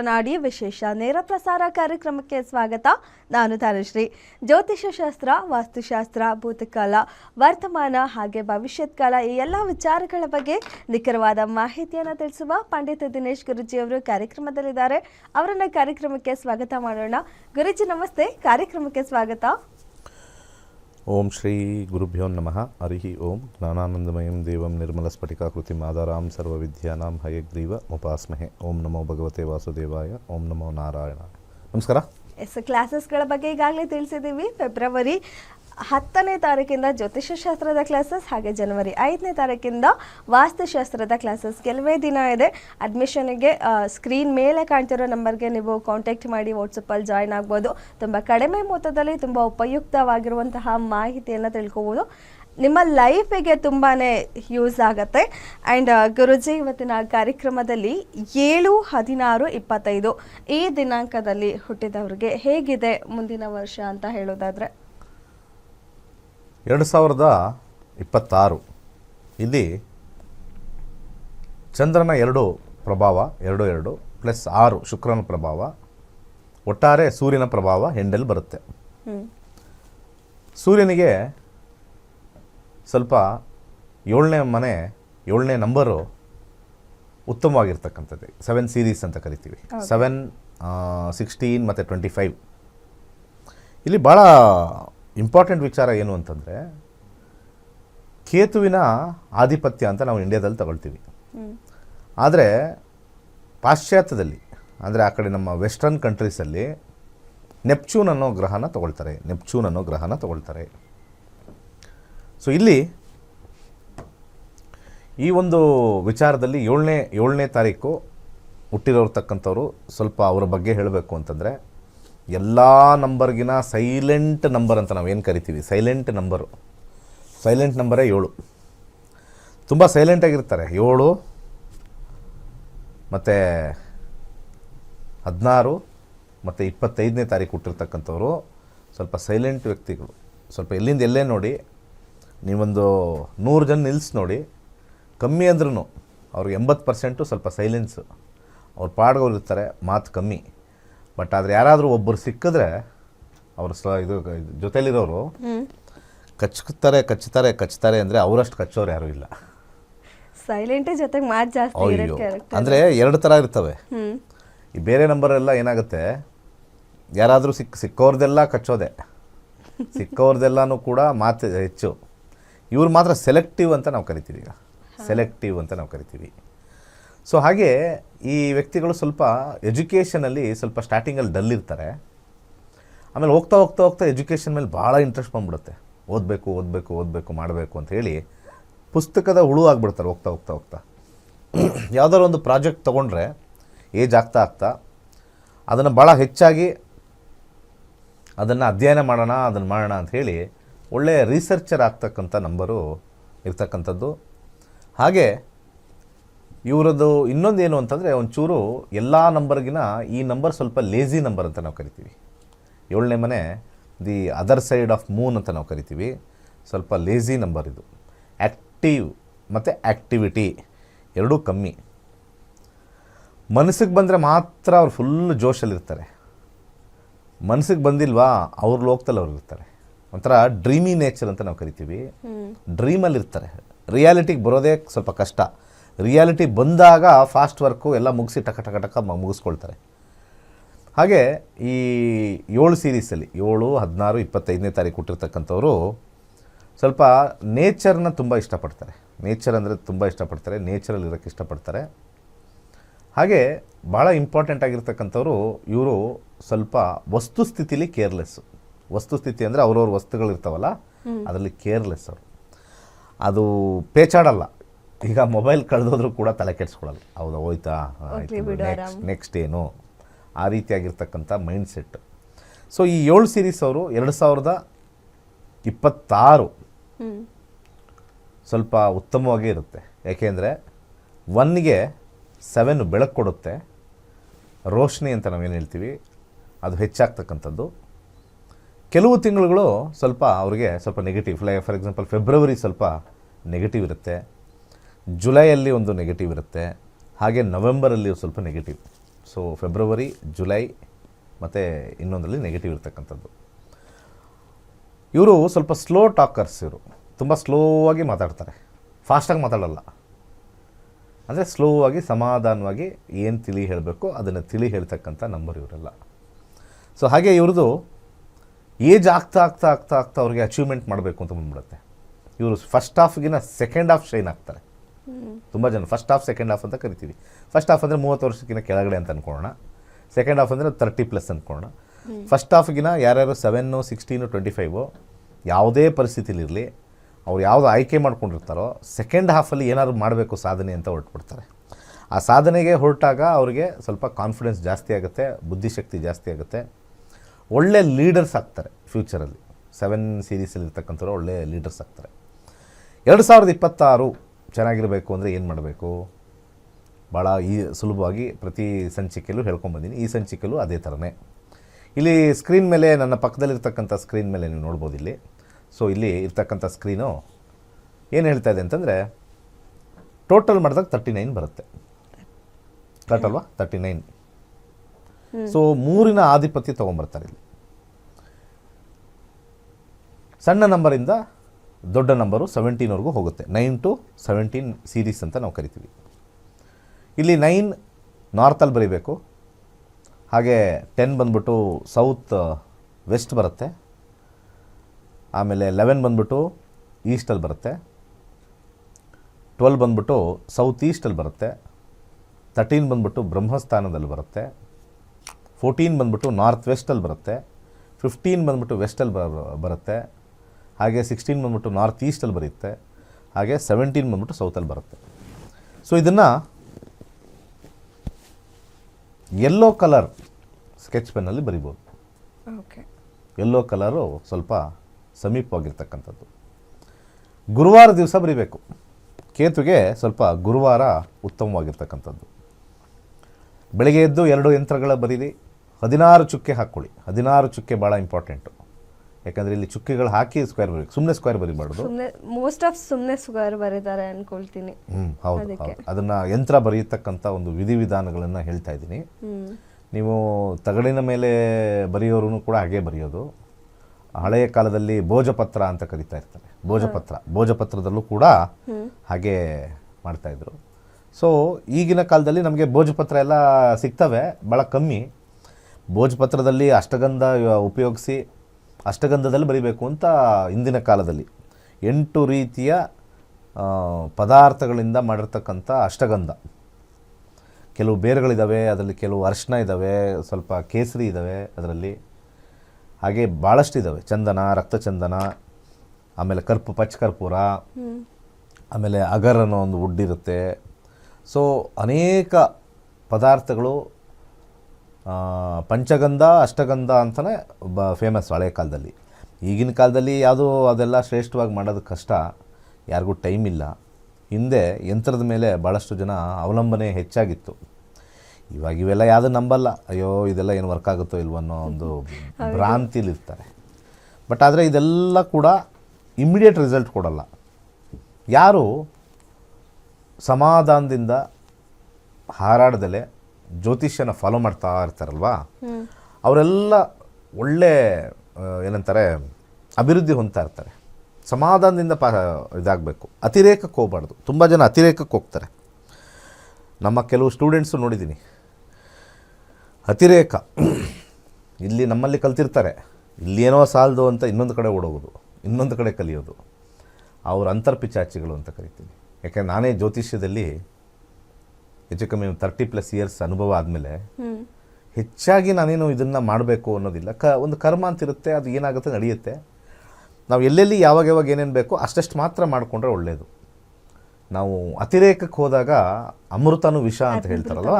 ನಾಡಿ ವಿಶೇಷ ನೇರ ಪ್ರಸಾರ ಕಾರ್ಯಕ್ರಮಕ್ಕೆ ಸ್ವಾಗತ. ನಾನು ತಾರಶ್ರೀ. ಜ್ಯೋತಿಷ ಶಾಸ್ತ್ರ, ವಾಸ್ತುಶಾಸ್ತ್ರ, ಭೂತಕಾಲ, ವರ್ತಮಾನ ಹಾಗೆ ಭವಿಷ್ಯತ್ ಕಾಲ ಈ ಎಲ್ಲ ವಿಚಾರಗಳ ಬಗ್ಗೆ ನಿಖರವಾದ ಮಾಹಿತಿಯನ್ನು ತಿಳಿಸುವ ಪಂಡಿತ ದಿನೇಶ್ ಗುರುಜಿ ಅವರು ಕಾರ್ಯಕ್ರಮದಲ್ಲಿದ್ದಾರೆ. ಅವರನ್ನ ಕಾರ್ಯಕ್ರಮಕ್ಕೆ ಸ್ವಾಗತ ಮಾಡೋಣ. ಗುರುಜಿ, ನಮಸ್ತೆ. ಕಾರ್ಯಕ್ರಮಕ್ಕೆ ಸ್ವಾಗತ. ಓಂ ಶ್ರೀ ಗುರುಭ್ಯೋ ನಮಃ. ಹರಿ ಓಂ. ಜ್ಞಾನಾನಂದಮಯಂ ದೇವಂ ನಿರ್ಮಲಸ್ಫಟಿಕಾಕೃತಿಂ ಆಧಾರಾಂ ಸರ್ವವಿದ್ಯಾನಾಂ ಹಯಗ್ರೀವ ಉಪಾಸ್ಮಹೆ ಓಂ ನಮೋ ಭಗವತೆ ವಾಸುದೇವಾಯ. ಓಂ ನಮೋ ನಾರಾಯಣ. ನಮಸ್ಕಾರ. ಎಸ್ ಕ್ಲಾಸಸ್ಗಳ ಬಗ್ಗೆ ಈಗಾಗಲೇ ತಿಳಿಸಿದ್ದೀವಿ. ಫೆಬ್ರವರಿ ಹತ್ತನೇ ತಾರೀಕಿಂದ ಜ್ಯೋತಿಷ್ಯಶಾಸ್ತ್ರದ ಕ್ಲಾಸಸ್ ಹಾಗೆ ಜನವರಿ ಐದನೇ ತಾರೀಕಿಂದ ವಾಸ್ತುಶಾಸ್ತ್ರದ ಕ್ಲಾಸಸ್ ಕೆಲವೇ ದಿನ ಇದೆ. ಅಡ್ಮಿಷನ್ಗೆ ಸ್ಕ್ರೀನ್ ಮೇಲೆ ಕಾಣ್ತಿರೋ ನಂಬರ್ಗೆ ನೀವು ಕಾಂಟ್ಯಾಕ್ಟ್ ಮಾಡಿ ವಾಟ್ಸಪ್ಪಲ್ಲಿ ಜಾಯ್ನ್ ಆಗ್ಬೋದು. ತುಂಬ ಕಡಿಮೆ ಮೊತ್ತದಲ್ಲಿ ತುಂಬ ಉಪಯುಕ್ತವಾಗಿರುವಂತಹ ಮಾಹಿತಿಯನ್ನು ತಿಳ್ಕೊಬೋದು. ನಿಮ್ಮ ಲೈಫಿಗೆ ತುಂಬಾ ಯೂಸ್ ಆಗುತ್ತೆ. ಆ್ಯಂಡ್ ಗುರುಜಿ ಇವತ್ತಿನ ಕಾರ್ಯಕ್ರಮದಲ್ಲಿ ಏಳು, ಹದಿನಾರು, ಇಪ್ಪತ್ತೈದು ಈ ದಿನಾಂಕದಲ್ಲಿ ಹುಟ್ಟಿದವ್ರಿಗೆ ಹೇಗಿದೆ ಮುಂದಿನ ವರ್ಷ ಅಂತ ಹೇಳೋದಾದ್ರೆ? ಎರಡು ಸಾವಿರದ ಇಪ್ಪತ್ತಾರು. ಇಲ್ಲಿ ಚಂದ್ರನ ಎರಡು ಪ್ರಭಾವ ಎರಡು ಎರಡು ಪ್ಲಸ್ ಆರು ಶುಕ್ರನ ಪ್ರಭಾವ ಒಟ್ಟಾರೆ ಸೂರ್ಯನ ಪ್ರಭಾವ ಹೆಂಡಲ್ಲಿ ಬರುತ್ತೆ. ಸೂರ್ಯನಿಗೆ ಸ್ವಲ್ಪ ಏಳನೇ ಮನೆ ಏಳನೇ ನಂಬರು ಉತ್ತಮವಾಗಿರ್ತಕ್ಕಂಥದ್ದು. ಸೆವೆನ್ ಸೀರೀಸ್ ಅಂತ ಕರಿತೀವಿ. ಸೆವೆನ್ ಸಿಕ್ಸ್ಟೀನ್ ಮತ್ತು ಟ್ವೆಂಟಿ ಫೈವ್ ಇಲ್ಲಿ ಭಾಳ ಇಂಪಾರ್ಟೆಂಟ್ ವಿಚಾರ ಏನು ಅಂತಂದರೆ ಕೇತುವಿನ ಆಧಿಪತ್ಯ ಅಂತ ನಾವು ಇಂಡಿಯಾದಲ್ಲಿ ತಗೊಳ್ತೀವಿ. ಆದರೆ ಪಾಶ್ಚಾತ್ಯದಲ್ಲಿ ಅಂದರೆ ಆ ಕಡೆ ನಮ್ಮ ವೆಸ್ಟರ್ನ್ ಕಂಟ್ರೀಸಲ್ಲಿ ನೆಪ್ಚೂನ್ ಅನ್ನೋ ಗ್ರಹನ ತಗೊಳ್ತಾರೆ. ನೆಪ್ಚೂನ್ ಅನ್ನೋ ಗ್ರಹನ ತಗೊಳ್ತಾರೆ. ಸೊ ಇಲ್ಲಿ ಈ ಒಂದು ವಿಚಾರದಲ್ಲಿ ಏಳನೇ ಏಳನೇ ತಾರೀಕು ಹುಟ್ಟಿರೋರ್ತಕ್ಕಂಥವ್ರು ಸ್ವಲ್ಪ ಅವರ ಬಗ್ಗೆ ಹೇಳಬೇಕು ಅಂತಂದರೆ ಎಲ್ಲ ನಂಬರ್ಗಿನ ಸೈಲೆಂಟ್ ನಂಬರ್ ಅಂತ ನಾವು ಏನು ಕರಿತೀವಿ? ಸೈಲೆಂಟ್ ನಂಬರು ಸೈಲೆಂಟ್ ನಂಬರೇ ಏಳು. ತುಂಬ ಸೈಲೆಂಟಾಗಿರ್ತಾರೆ ಏಳು, ಮತ್ತು ಹದಿನಾರು, ಮತ್ತು ಇಪ್ಪತ್ತೈದನೇ ತಾರೀಕು ಹುಟ್ಟಿರ್ತಕ್ಕಂಥವ್ರು. ಸ್ವಲ್ಪ ಸೈಲೆಂಟ್ ವ್ಯಕ್ತಿಗಳು. ಸ್ವಲ್ಪ ಎಲ್ಲಿಂದ ಎಲ್ಲೇ ನೋಡಿ, ನೀವೊಂದು ನೂರು ಜನ ನಿಲ್ಲಿಸಿ ನೋಡಿ. ಕಮ್ಮಿ ಅಂದ್ರೂ ಅವ್ರಿಗೆ ಎಂಬತ್ತು ಪರ್ಸೆಂಟು ಸ್ವಲ್ಪ ಸೈಲೆನ್ಸು ಅವ್ರು ಪಾಡ್ಗವ್ರು ಇರ್ತಾರೆ ಮಾತು ಕಮ್ಮಿ. ಬಟ್ ಆದರೆ ಯಾರಾದರೂ ಒಬ್ಬರು ಸಿಕ್ಕಿದ್ರೆ ಅವ್ರ ಸ ಇದು ಜೊತೆಲಿರೋರು ಕಚ್ತಾರೆ ಕಚ್ತಾರೆ ಕಚ್ತಾರೆ ಅಂದರೆ ಅವರಷ್ಟು ಕಚ್ಚೋರು ಯಾರೂ ಇಲ್ಲ. ಸೈಲೆಂಟ್ ಜೊತೆಗೆ ಮಾತು ಜಾಸ್ತಿ ಅಯ್ಯೋ. ಅಂದರೆ ಎರಡು ಥರ ಇರ್ತವೆ. ಈ ಬೇರೆ ನಂಬರೆಲ್ಲ ಏನಾಗುತ್ತೆ? ಯಾರಾದರೂ ಸಿಕ್ ಸಿಕ್ಕೋರ್ದೆಲ್ಲ ಕಚ್ಚೋದೆ. ಸಿಕ್ಕವ್ರದೆಲ್ಲನೂ ಕೂಡ ಮಾತು ಹೆಚ್ಚು. ಇವ್ರು ಮಾತ್ರ ಸೆಲೆಕ್ಟಿವ್ ಅಂತ ನಾವು ಕರಿತೀವಿ ಈಗ. ಸೆಲೆಕ್ಟಿವ್ ಅಂತ ನಾವು ಕರಿತೀವಿ. ಸೊ ಹಾಗೆ ಈ ವ್ಯಕ್ತಿಗಳು ಸ್ವಲ್ಪ ಎಜುಕೇಷನಲ್ಲಿ ಸ್ವಲ್ಪ ಸ್ಟಾರ್ಟಿಂಗಲ್ಲಿ ಡಲ್ ಇರ್ತಾರೆ. ಆಮೇಲೆ ಹೋಗ್ತಾ ಹೋಗ್ತಾ ಹೋಗ್ತಾ ಎಜುಕೇಷನ್ ಮೇಲೆ ಭಾಳ ಇಂಟ್ರೆಸ್ಟ್ ಬಂದ್ಬಿಡುತ್ತೆ. ಓದಬೇಕು ಓದಬೇಕು ಓದಬೇಕು, ಮಾಡಬೇಕು ಅಂತ ಹೇಳಿ ಪುಸ್ತಕದ ಹುಳು ಆಗಿಬಿಡ್ತಾರೆ ಹೋಗ್ತಾ ಹೋಗ್ತಾ ಹೋಗ್ತಾ. ಯಾವುದಾದ್ರು ಒಂದು ಪ್ರಾಜೆಕ್ಟ್ ತೊಗೊಂಡ್ರೆ ಏಜ್ ಆಗ್ತಾ ಆಗ್ತಾ ಅದನ್ನು ಭಾಳ ಹೆಚ್ಚಾಗಿ ಅದನ್ನು ಅಧ್ಯಯನ ಮಾಡೋಣ, ಅದನ್ನು ಮಾಡೋಣ ಅಂತ ಹೇಳಿ ಒಳ್ಳೆಯ ರಿಸರ್ಚರ್ ಆಗ್ತಕ್ಕಂಥ ನಂಬರು ಇರ್ತಕ್ಕಂಥದ್ದು. ಹಾಗೆ ಇವರದ್ದು ಇನ್ನೊಂದು ಏನು ಅಂತಂದರೆ ಒಂಚೂರು ಎಲ್ಲ ನಂಬರ್ಗಿನ ಈ ನಂಬರ್ ಸ್ವಲ್ಪ ಲೇಝಿ ನಂಬರ್ ಅಂತ ನಾವು ಕರಿತೀವಿ. ಏಳನೇ ಮನೆ the other side of moon ಅಂತ ನಾವು ಕರಿತೀವಿ. ಸ್ವಲ್ಪ ಲೇಝಿ ನಂಬರ್ ಇದು. ಆ್ಯಕ್ಟಿವ್ ಮತ್ತು ಆ್ಯಕ್ಟಿವಿಟಿ ಎರಡೂ ಕಮ್ಮಿ. ಮನಸ್ಸಿಗೆ ಬಂದರೆ ಮಾತ್ರ ಅವ್ರು ಫುಲ್ ಜೋಶಲ್ಲಿರ್ತಾರೆ ಮನಸ್ಸಿಗೆ ಬಂದಿಲ್ವಾ ಅವ್ರ ಲೋಕದಲ್ಲಿ ಅವ್ರು ಇರ್ತಾರೆ. ಒಂಥರ ಡ್ರೀಮಿ ನೇಚರ್ ಅಂತ ನಾವು ಕರಿತೀವಿ. ಡ್ರೀಮಲ್ಲಿರ್ತಾರೆ ರಿಯಾಲಿಟಿಗೆ ಬರೋದೇ ಸ್ವಲ್ಪ ಕಷ್ಟ. ರಿಯಾಲಿಟಿ ಬಂದಾಗ ಫಾಸ್ಟ್ ವರ್ಕು ಎಲ್ಲ ಮುಗಿಸಿ ಟಕ ಟಕ ಟಕ ಮುಗಿಸ್ಕೊಳ್ತಾರೆ. ಹಾಗೆ ಈ ಏಳು ಸೀರೀಸಲ್ಲಿ ಏಳು ಹದಿನಾರು ಇಪ್ಪತ್ತೈದನೇ ತಾರೀಕು ಹುಟ್ಟಿರ್ತಕ್ಕಂಥವರು ಸ್ವಲ್ಪ ನೇಚರ್ನ ತುಂಬ ಇಷ್ಟಪಡ್ತಾರೆ. ನೇಚರ್ ಅಂದರೆ ತುಂಬ ಇಷ್ಟಪಡ್ತಾರೆ ನೇಚರಲ್ಲಿ ಇರೋಕ್ಕೆ ಇಷ್ಟಪಡ್ತಾರೆ. ಹಾಗೆ ಭಾಳ ಇಂಪಾರ್ಟೆಂಟ್ ಆಗಿರ್ತಕ್ಕಂಥವ್ರು ಇವರು ಸ್ವಲ್ಪ ವಸ್ತುಸ್ಥಿತಿಲಿ ಕೇರ್ಲೆಸ್ಸು ವಸ್ತುಸ್ಥಿತಿ ಅಂದರೆ ಅವ್ರವ್ರ ವಸ್ತುಗಳಿರ್ತಾವಲ್ಲ ಅದರಲ್ಲಿ ಕೇರ್ಲೆಸ್ ಅವರು. ಅದು ಪೇಚಾಡಲ್ಲ. ಈಗ ಮೊಬೈಲ್ ಕಳೆದೋದ್ರೂ ಕೂಡ ತಲೆ ಕೆಡಿಸ್ಕೊಳ್ಳಲ್ಲ ಹೌದಾ ಹೋಯ್ತಾ? ನೆಕ್ಸ್ಟ್ ನೆಕ್ಸ್ಟ್ ಏನು? ಆ ರೀತಿಯಾಗಿರ್ತಕ್ಕಂಥ ಮೈಂಡ್ ಸೆಟ್ ಸೊ ಈ ಏಳು ಸೀರೀಸ್ ಅವರು ಎರಡು ಸಾವಿರದ ಇಪ್ಪತ್ತಾರು ಸ್ವಲ್ಪ ಉತ್ತಮವಾಗಿ ಇರುತ್ತೆ. ಯಾಕೆಂದರೆ ಒನ್ಗೆ ಸೆವೆನ್ ಬೆಳಕು ಕೊಡುತ್ತೆ. ರೋಶನಿ ಅಂತ ನಾವೇನು ಹೇಳ್ತೀವಿ ಅದು ಹೆಚ್ಚಾಗ್ತಕ್ಕಂಥದ್ದು. ಕೆಲವು ತಿಂಗಳುಗಳು ಸ್ವಲ್ಪ ಅವ್ರಿಗೆ ಸ್ವಲ್ಪ ನೆಗೆಟಿವ್ ಲೈ ಫಾರ್ ಎಕ್ಸಾಂಪಲ್ ಫೆಬ್ರವರಿ ಸ್ವಲ್ಪ ನೆಗೆಟಿವ್ ಇರುತ್ತೆ. ಜುಲೈಯಲ್ಲಿ ಒಂದು ನೆಗೆಟಿವ್ ಇರುತ್ತೆ. ಹಾಗೆ ನವೆಂಬರಲ್ಲಿ ಸ್ವಲ್ಪ ನೆಗೆಟಿವ್ ಸೊ ಫೆಬ್ರವರಿ ಜುಲೈ ಮತ್ತು ಇನ್ನೊಂದರಲ್ಲಿ ನೆಗೆಟಿವ್ ಇರ್ತಕ್ಕಂಥದ್ದು. ಇವರು ಸ್ವಲ್ಪ ಸ್ಲೋ ಟಾಕರ್ಸ್ ಇವರು. ತುಂಬ ಸ್ಲೋ ಆಗಿ ಮಾತಾಡ್ತಾರೆ. ಫಾಸ್ಟಾಗಿ ಮಾತಾಡಲ್ಲ. ಅಂದರೆ ಸ್ಲೋ ಆಗಿ, ಸಮಾಧಾನವಾಗಿ ಏನು ತಿಳಿ ಹೇಳಬೇಕು ಅದನ್ನು ತಿಳಿ ಹೇಳ್ತಕ್ಕಂಥ ನಂಬರ್ ಇವರೆಲ್ಲ. ಸೊ ಹಾಗೆ ಇವ್ರದ್ದು ಏಜ್ ಆಗ್ತಾ ಆಗ್ತಾ ಆಗ್ತಾ ಆಗ್ತಾ ಅವ್ರಿಗೆ ಅಚೀವ್ಮೆಂಟ್ ಮಾಡಬೇಕು ಅಂತ ಬಂದ್ಬಿಡುತ್ತೆ. ಇವರು ಫಸ್ಟ್ ಹಾಫ್ಗಿನ ಸೆಕೆಂಡ್ ಹಾಫ್ ಶೈನ್ ಆಗ್ತಾರೆ. ತುಂಬ ಜನ. ಫಸ್ಟ್ ಹಾಫ್ ಸೆಕೆಂಡ್ ಹಾಫ್ ಅಂತ ಕರಿತೀವಿ. ಫಸ್ಟ್ ಹಾಫ್ ಅಂದರೆ ಮೂವತ್ತು ವರ್ಷಕ್ಕಿಂತ ಕೆಳಗಡೆ ಅಂತ ಅನ್ಕೊಳ್ಳೋಣ. ಸೆಕೆಂಡ್ ಹಾಫ್ ಅಂದರೆ ತರ್ಟಿ ಪ್ಲಸ್ ಅನ್ಕೊಳ್ಳೋಣ. ಫಸ್ಟ್ ಹಾಫ್ಗಿನ ಯಾರ್ಯಾರು ಸೆವೆನ್ನು ಸಿಕ್ಸ್ಟೀನು ಟ್ವೆಂಟಿ ಫೈವು ಯಾವುದೇ ಪರಿಸ್ಥಿತಿಲಿರಲಿ ಅವ್ರು ಯಾವುದು ಆಯ್ಕೆ ಮಾಡ್ಕೊಂಡಿರ್ತಾರೋ ಸೆಕೆಂಡ್ ಹಾಫಲ್ಲಿ ಏನಾದ್ರು ಮಾಡಬೇಕು ಸಾಧನೆ ಅಂತ ಹೊರಟ್ಬಿಡ್ತಾರೆ. ಆ ಸಾಧನೆಗೆ ಹೊರಟಾಗ ಅವರಿಗೆ ಸ್ವಲ್ಪ ಕಾನ್ಫಿಡೆನ್ಸ್ ಜಾಸ್ತಿ ಆಗುತ್ತೆ, ಬುದ್ಧಿಶಕ್ತಿ ಜಾಸ್ತಿ ಆಗುತ್ತೆ. ಒಳ್ಳೆ ಲೀಡರ್ಸ್ ಆಗ್ತಾರೆ ಫ್ಯೂಚರಲ್ಲಿ ಸೆವೆನ್ ಸೀರೀಸಲ್ಲಿ ಇರ್ತಕ್ಕಂಥವ್ರು ಒಳ್ಳೆ ಲೀಡರ್ಸ್ ಆಗ್ತಾರೆ. ಎರಡು ಸಾವಿರದ ಇಪ್ಪತ್ತಾರು ಚೆನ್ನಾಗಿರಬೇಕು ಅಂದರೆ ಏನು ಮಾಡಬೇಕು? ಭಾಳ ಈ ಸುಲಭವಾಗಿ ಪ್ರತಿ ಸಂಚಿಕೆಯಲ್ಲೂ ಹೇಳ್ಕೊಂಬಂದಿನಿ ಈ ಸಂಚಿಕೆಯಲ್ಲೂ ಅದೇ ಥರನೇ ಇಲ್ಲಿ ಸ್ಕ್ರೀನ್ ಮೇಲೆ ನನ್ನ ಪಕ್ಕದಲ್ಲಿರ್ತಕ್ಕಂಥ ಸ್ಕ್ರೀನ್ ಮೇಲೆ ನೀವು ನೋಡ್ಬೋದು ಇಲ್ಲಿ. ಸೊ ಇಲ್ಲಿ ಇರ್ತಕ್ಕಂಥ ಸ್ಕ್ರೀನು ಏನು ಹೇಳ್ತಾ ಇದೆ ಅಂತಂದರೆ ಟೋಟಲ್ ಮಾಡಿದಾಗ ತರ್ಟಿ ನೈನ್ ಬರುತ್ತೆ. ಕರೆಕ್ಟ್ ಅಲ್ವಾ ತರ್ಟಿ ನೈನ್ ಸೊ ಮೂರಿನ ಆಧಿಪತ್ಯ ತೊಗೊಂಬರ್ತಾರೆ ಇಲ್ಲಿ. ಸಣ್ಣ ನಂಬರಿಂದ ದೊಡ್ಡ ನಂಬರು ಸೆವೆಂಟೀನ್ವರೆಗೂ ಹೋಗುತ್ತೆ. ನೈನ್ ಟು ಸೆವೆಂಟೀನ್ ಸೀರೀಸ್ ಅಂತ ನಾವು ಕರಿತೀವಿ. ಇಲ್ಲಿ ನೈನ್ ನಾರ್ತಲ್ಲಿ ಬರೀಬೇಕು. ಹಾಗೆ ಟೆನ್ ಬಂದ್ಬಿಟ್ಟು ಸೌತ್ ವೆಸ್ಟ್ ಬರುತ್ತೆ. ಆಮೇಲೆ ಲೆವೆನ್ ಬಂದ್ಬಿಟ್ಟು ಈಸ್ಟಲ್ಲಿ ಬರುತ್ತೆ. ಟ್ವೆಲ್ ಬಂದ್ಬಿಟ್ಟು ಸೌತ್ ಈಸ್ಟಲ್ಲಿ ಬರುತ್ತೆ. ತರ್ಟೀನ್ ಬಂದ್ಬಿಟ್ಟು ಬ್ರಹ್ಮಸ್ಥಾನದಲ್ಲಿ ಬರುತ್ತೆ. ಫೋರ್ಟೀನ್ ಬಂದ್ಬಿಟ್ಟು ನಾರ್ತ್ ವೆಸ್ಟಲ್ಲಿ ಬರುತ್ತೆ. ಫಿಫ್ಟೀನ್ ಬಂದ್ಬಿಟ್ಟು ವೆಸ್ಟಲ್ಲಿ ಬರುತ್ತೆ. ಹಾಗೆ ಸಿಕ್ಸ್ಟೀನ್ ಬಂದ್ಬಿಟ್ಟು ನಾರ್ತ್ ಈಸ್ಟಲ್ಲಿ ಬರುತ್ತೆ ಹಾಗೆ ಸೆವೆಂಟೀನ್ ಬಂದ್ಬಿಟ್ಟು ಸೌತಲ್ಲಿ ಬರುತ್ತೆ. ಸೊ ಇದನ್ನು ಯೆಲ್ಲೋ ಕಲರ್ ಸ್ಕೆಚ್ ಪೆನ್ನಲ್ಲಿ ಬರಿಬೋದು. ಓಕೆ ಯೆಲ್ಲೋ ಕಲರು ಸ್ವಲ್ಪ ಸಮೀಪವಾಗಿರ್ತಕ್ಕಂಥದ್ದು. ಗುರುವಾರ ದಿವಸ ಬರಿಬೇಕು. ಕೇತುಗೆ ಸ್ವಲ್ಪ ಗುರುವಾರ ಉತ್ತಮವಾಗಿರ್ತಕ್ಕಂಥದ್ದು. ಬೆಳಗ್ಗೆ ಎದ್ದು ಎರಡು ಯಂತ್ರಗಳ ಬರೀರಿ ಹದಿನಾರು ಚುಕ್ಕೆ ಹಾಕ್ಕೊಳ್ಳಿ. ಹದಿನಾರು ಚುಕ್ಕೆ ಭಾಳ ಇಂಪಾರ್ಟೆಂಟು ಯಾಕಂದರೆ ಇಲ್ಲಿ ಚುಕ್ಕೆಗಳು ಹಾಕಿ ಸ್ಕ್ವೇರ್ ಬರೀ ಸುಮ್ಮನೆ ಸ್ಕ್ವೇರ್ ಬರಿಬಾರ್ದು ಸುಮ್ಮನೆ ಮೋಸ್ಟ್ ಆಫ್ ಸುಮ್ಮನೆ ಸ್ಕ್ವೇರ್ ಬರೀತಾರೆ ಅನ್ಕೊಳ್ತೀನಿ. ಹ್ಞೂ ಹೌದು. ಹೌದು. ಅದನ್ನು ಯಂತ್ರ ಬರೆಯತಕ್ಕಂಥ ಒಂದು ವಿಧಿವಿಧಾನಗಳನ್ನು ಹೇಳ್ತಾ ಇದ್ದೀನಿ. ನೀವು ತಗಡಿನ ಮೇಲೆ ಬರೆಯೋರು ಕೂಡ ಹಾಗೆ ಬರೆಯೋದು. ಹಳೆಯ ಕಾಲದಲ್ಲಿ ಭೋಜಪತ್ರ ಅಂತ ಕರಿತಾ ಇರ್ತಾರೆ. ಭೋಜಪತ್ರ. ಭೋಜಪತ್ರದಲ್ಲೂ ಕೂಡ ಹಾಗೆ ಮಾಡ್ತಾಯಿದ್ರು ಸೊ ಈಗಿನ ಕಾಲದಲ್ಲಿ ನಮಗೆ ಭೋಜಪತ್ರ ಎಲ್ಲ ಸಿಗ್ತವೆ ಭಾಳ ಕಮ್ಮಿ. ಭೋಜಪತ್ರದಲ್ಲಿ ಅಷ್ಟಗಂಧ ಉಪಯೋಗಿಸಿ ಅಷ್ಟಗಂಧದಲ್ಲಿ ಬರಿಬೇಕು ಅಂತ ಹಿಂದಿನ ಕಾಲದಲ್ಲಿ. ಎಂಟು ರೀತಿಯ ಪದಾರ್ಥಗಳಿಂದ ಮಾಡಿರ್ತಕ್ಕಂಥ ಅಷ್ಟಗಂಧ. ಕೆಲವು ಬೇರುಗಳಿದ್ದಾವೆ ಅದರಲ್ಲಿ ಕೆಲವು ಅರ್ಶನ ಇದ್ದಾವೆ ಸ್ವಲ್ಪ ಕೇಸರಿ ಇದ್ದಾವೆ ಅದರಲ್ಲಿ. ಹಾಗೆ ಭಾಳಷ್ಟು ಇದ್ದಾವೆ ಚಂದನ, ರಕ್ತಚಂದನ, ಆಮೇಲೆ ಕರ್ಪು ಪಚ್ಚಕರ್ಪೂರ ಆಮೇಲೆ ಅಗರ್ ಅನ್ನೋ ಒಂದು ವುಡ್ ಇರುತ್ತೆ. ಸೊ ಅನೇಕ ಪದಾರ್ಥಗಳು ಪಂಚಗಂಧ ಅಷ್ಟಗಂಧ ಅಂತಲೇ ಬ ಫೇಮಸ್ ಹಳೆ ಕಾಲದಲ್ಲಿ. ಈಗಿನ ಕಾಲದಲ್ಲಿ ಯಾವುದೋ ಅದೆಲ್ಲ ಶ್ರೇಷ್ಠವಾಗಿ ಮಾಡೋದು ಕಷ್ಟ. ಯಾರಿಗೂ ಟೈಮ್ ಇಲ್ಲ. ಹಿಂದೆ ಯಂತ್ರದ ಮೇಲೆ ಭಾಳಷ್ಟು ಜನ ಅವಲಂಬನೆ ಹೆಚ್ಚಾಗಿತ್ತು. ಇವಾಗ ಇವೆಲ್ಲ ಯಾವುದು ನಂಬಲ್ಲ. ಅಯ್ಯೋ ಇದೆಲ್ಲ ಏನು ವರ್ಕ್ ಆಗುತ್ತೋ ಇಲ್ವೋ ಅನ್ನೋ ಒಂದು ಭ್ರಾಂತಿಲಿರ್ತಾರೆ ಬಟ್ ಆದರೆ ಇದೆಲ್ಲ ಕೂಡ ಇಮ್ಮಿಡಿಯೇಟ್ ರಿಸಲ್ಟ್ ಕೊಡಲ್ಲ. ಯಾರು ಸಮಾಧಾನದಿಂದ ಹಾರಾಡ್ದಲೆ ಜ್ಯೋತಿಷ್ಯನ ಫಾಲೋ ಮಾಡ್ತಾ ಇರ್ತಾರಲ್ವಾ? ಅವರೆಲ್ಲ ಒಳ್ಳೆ ಏನಂತಾರೆ ಅಭಿವೃದ್ಧಿ ಹೊಂದ್ತಾ ಇರ್ತಾರೆ. ಸಮಾಧಾನದಿಂದ ಪಾ ಇದಾಗಬೇಕು. ಅತಿರೇಕಕ್ಕೆ ಹೋಗ್ಬಾರ್ದು. ತುಂಬ ಜನ ಅತಿರೇಕಕ್ಕೆ ಹೋಗ್ತಾರೆ. ನಮ್ಮ ಕೆಲವು ಸ್ಟೂಡೆಂಟ್ಸು ನೋಡಿದ್ದೀನಿ. ಅತಿರೇಕ. ಇಲ್ಲಿ ನಮ್ಮಲ್ಲಿ ಕಲ್ತಿರ್ತಾರೆ. ಇಲ್ಲಿ ಏನೋ ಸಾಲದು ಅಂತ ಇನ್ನೊಂದು ಕಡೆ ಓಡೋಗೋದು. ಇನ್ನೊಂದು ಕಡೆ ಕಲಿಯೋದು. ಅವ್ರ ಅಂತರ್ಪಿಚಾಚಿಗಳು ಅಂತ ಕರಿತೀನಿ. ಯಾಕೆಂದರೆ ನಾನೇ ಜ್ಯೋತಿಷ್ಯದಲ್ಲಿ ಹೆಚ್ಚು ಕಮ್ಮಿ ತರ್ಟಿ ಪ್ಲಸ್ ಇಯರ್ಸ್ ಅನುಭವ ಆದಮೇಲೆ ಹೆಚ್ಚಾಗಿ ನಾನೇನು ಇದನ್ನು ಮಾಡಬೇಕು ಅನ್ನೋದಿಲ್ಲ. ಕ ಒಂದು ಕರ್ಮ ಅಂತಿರುತ್ತೆ ಅದು ಏನಾಗುತ್ತೆ ನಡೆಯುತ್ತೆ. ನಾವು ಎಲ್ಲೆಲ್ಲಿ ಯಾವಾಗ ಯಾವಾಗ ಏನೇನು ಬೇಕೋ ಅಷ್ಟಷ್ಟು ಮಾತ್ರ ಮಾಡಿಕೊಂಡ್ರೆ ಒಳ್ಳೆಯದು ನಾವು ಅತಿರೇಕಕ್ಕೆ ಹೋದಾಗ ಅಮೃತನು ವಿಷ ಅಂತ ಹೇಳ್ತಾರಲ್ವ?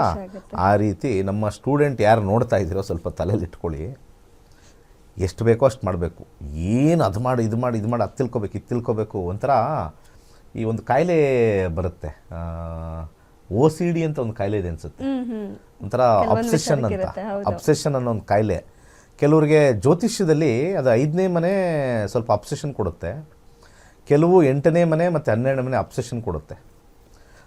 ಆ ರೀತಿ ನಮ್ಮ ಸ್ಟೂಡೆಂಟ್ ಯಾರು ನೋಡ್ತಾ ಇದ್ದೀರೋ ಸ್ವಲ್ಪ ತಲೆಯಲ್ಲಿ ಇಟ್ಕೊಳ್ಳಿ. ಎಷ್ಟು ಬೇಕೋ ಅಷ್ಟು ಮಾಡಬೇಕು. ಏನು ಅದು ಮಾಡಿ ಇದು ಮಾಡಿ ಇದು ಮಾಡಿ ಅದು ತಿಳ್ಕೊಬೇಕು ಇದು ತಿಳ್ಕೊಬೇಕು ಒಂಥರ ಈ ಒಂದು ಕಾಯಿಲೆ ಬರುತ್ತೆ. ಓ ಸಿ ಡಿ ಅಂತ ಒಂದು ಕಾಯಿಲೆ ಇದೆ ಅನ್ಸುತ್ತೆ. ಒಂಥರ ಅಬ್ಸೆಷನ್ ಅಂತ. ಅಬ್ಸೆಷನ್ ಅನ್ನೋ ಒಂದು ಕಾಯಿಲೆ. ಕೆಲವರಿಗೆ ಜ್ಯೋತಿಷ್ಯದಲ್ಲಿ ಅದು ಐದನೇ ಮನೆ ಸ್ವಲ್ಪ ಅಬ್ಸೆಷನ್ ಕೊಡುತ್ತೆ. ಕೆಲವು ಎಂಟನೇ ಮನೆ ಮತ್ತು ಹನ್ನೆರಡನೇ ಮನೆ ಅಬ್ಸೆಷನ್ ಕೊಡುತ್ತೆ.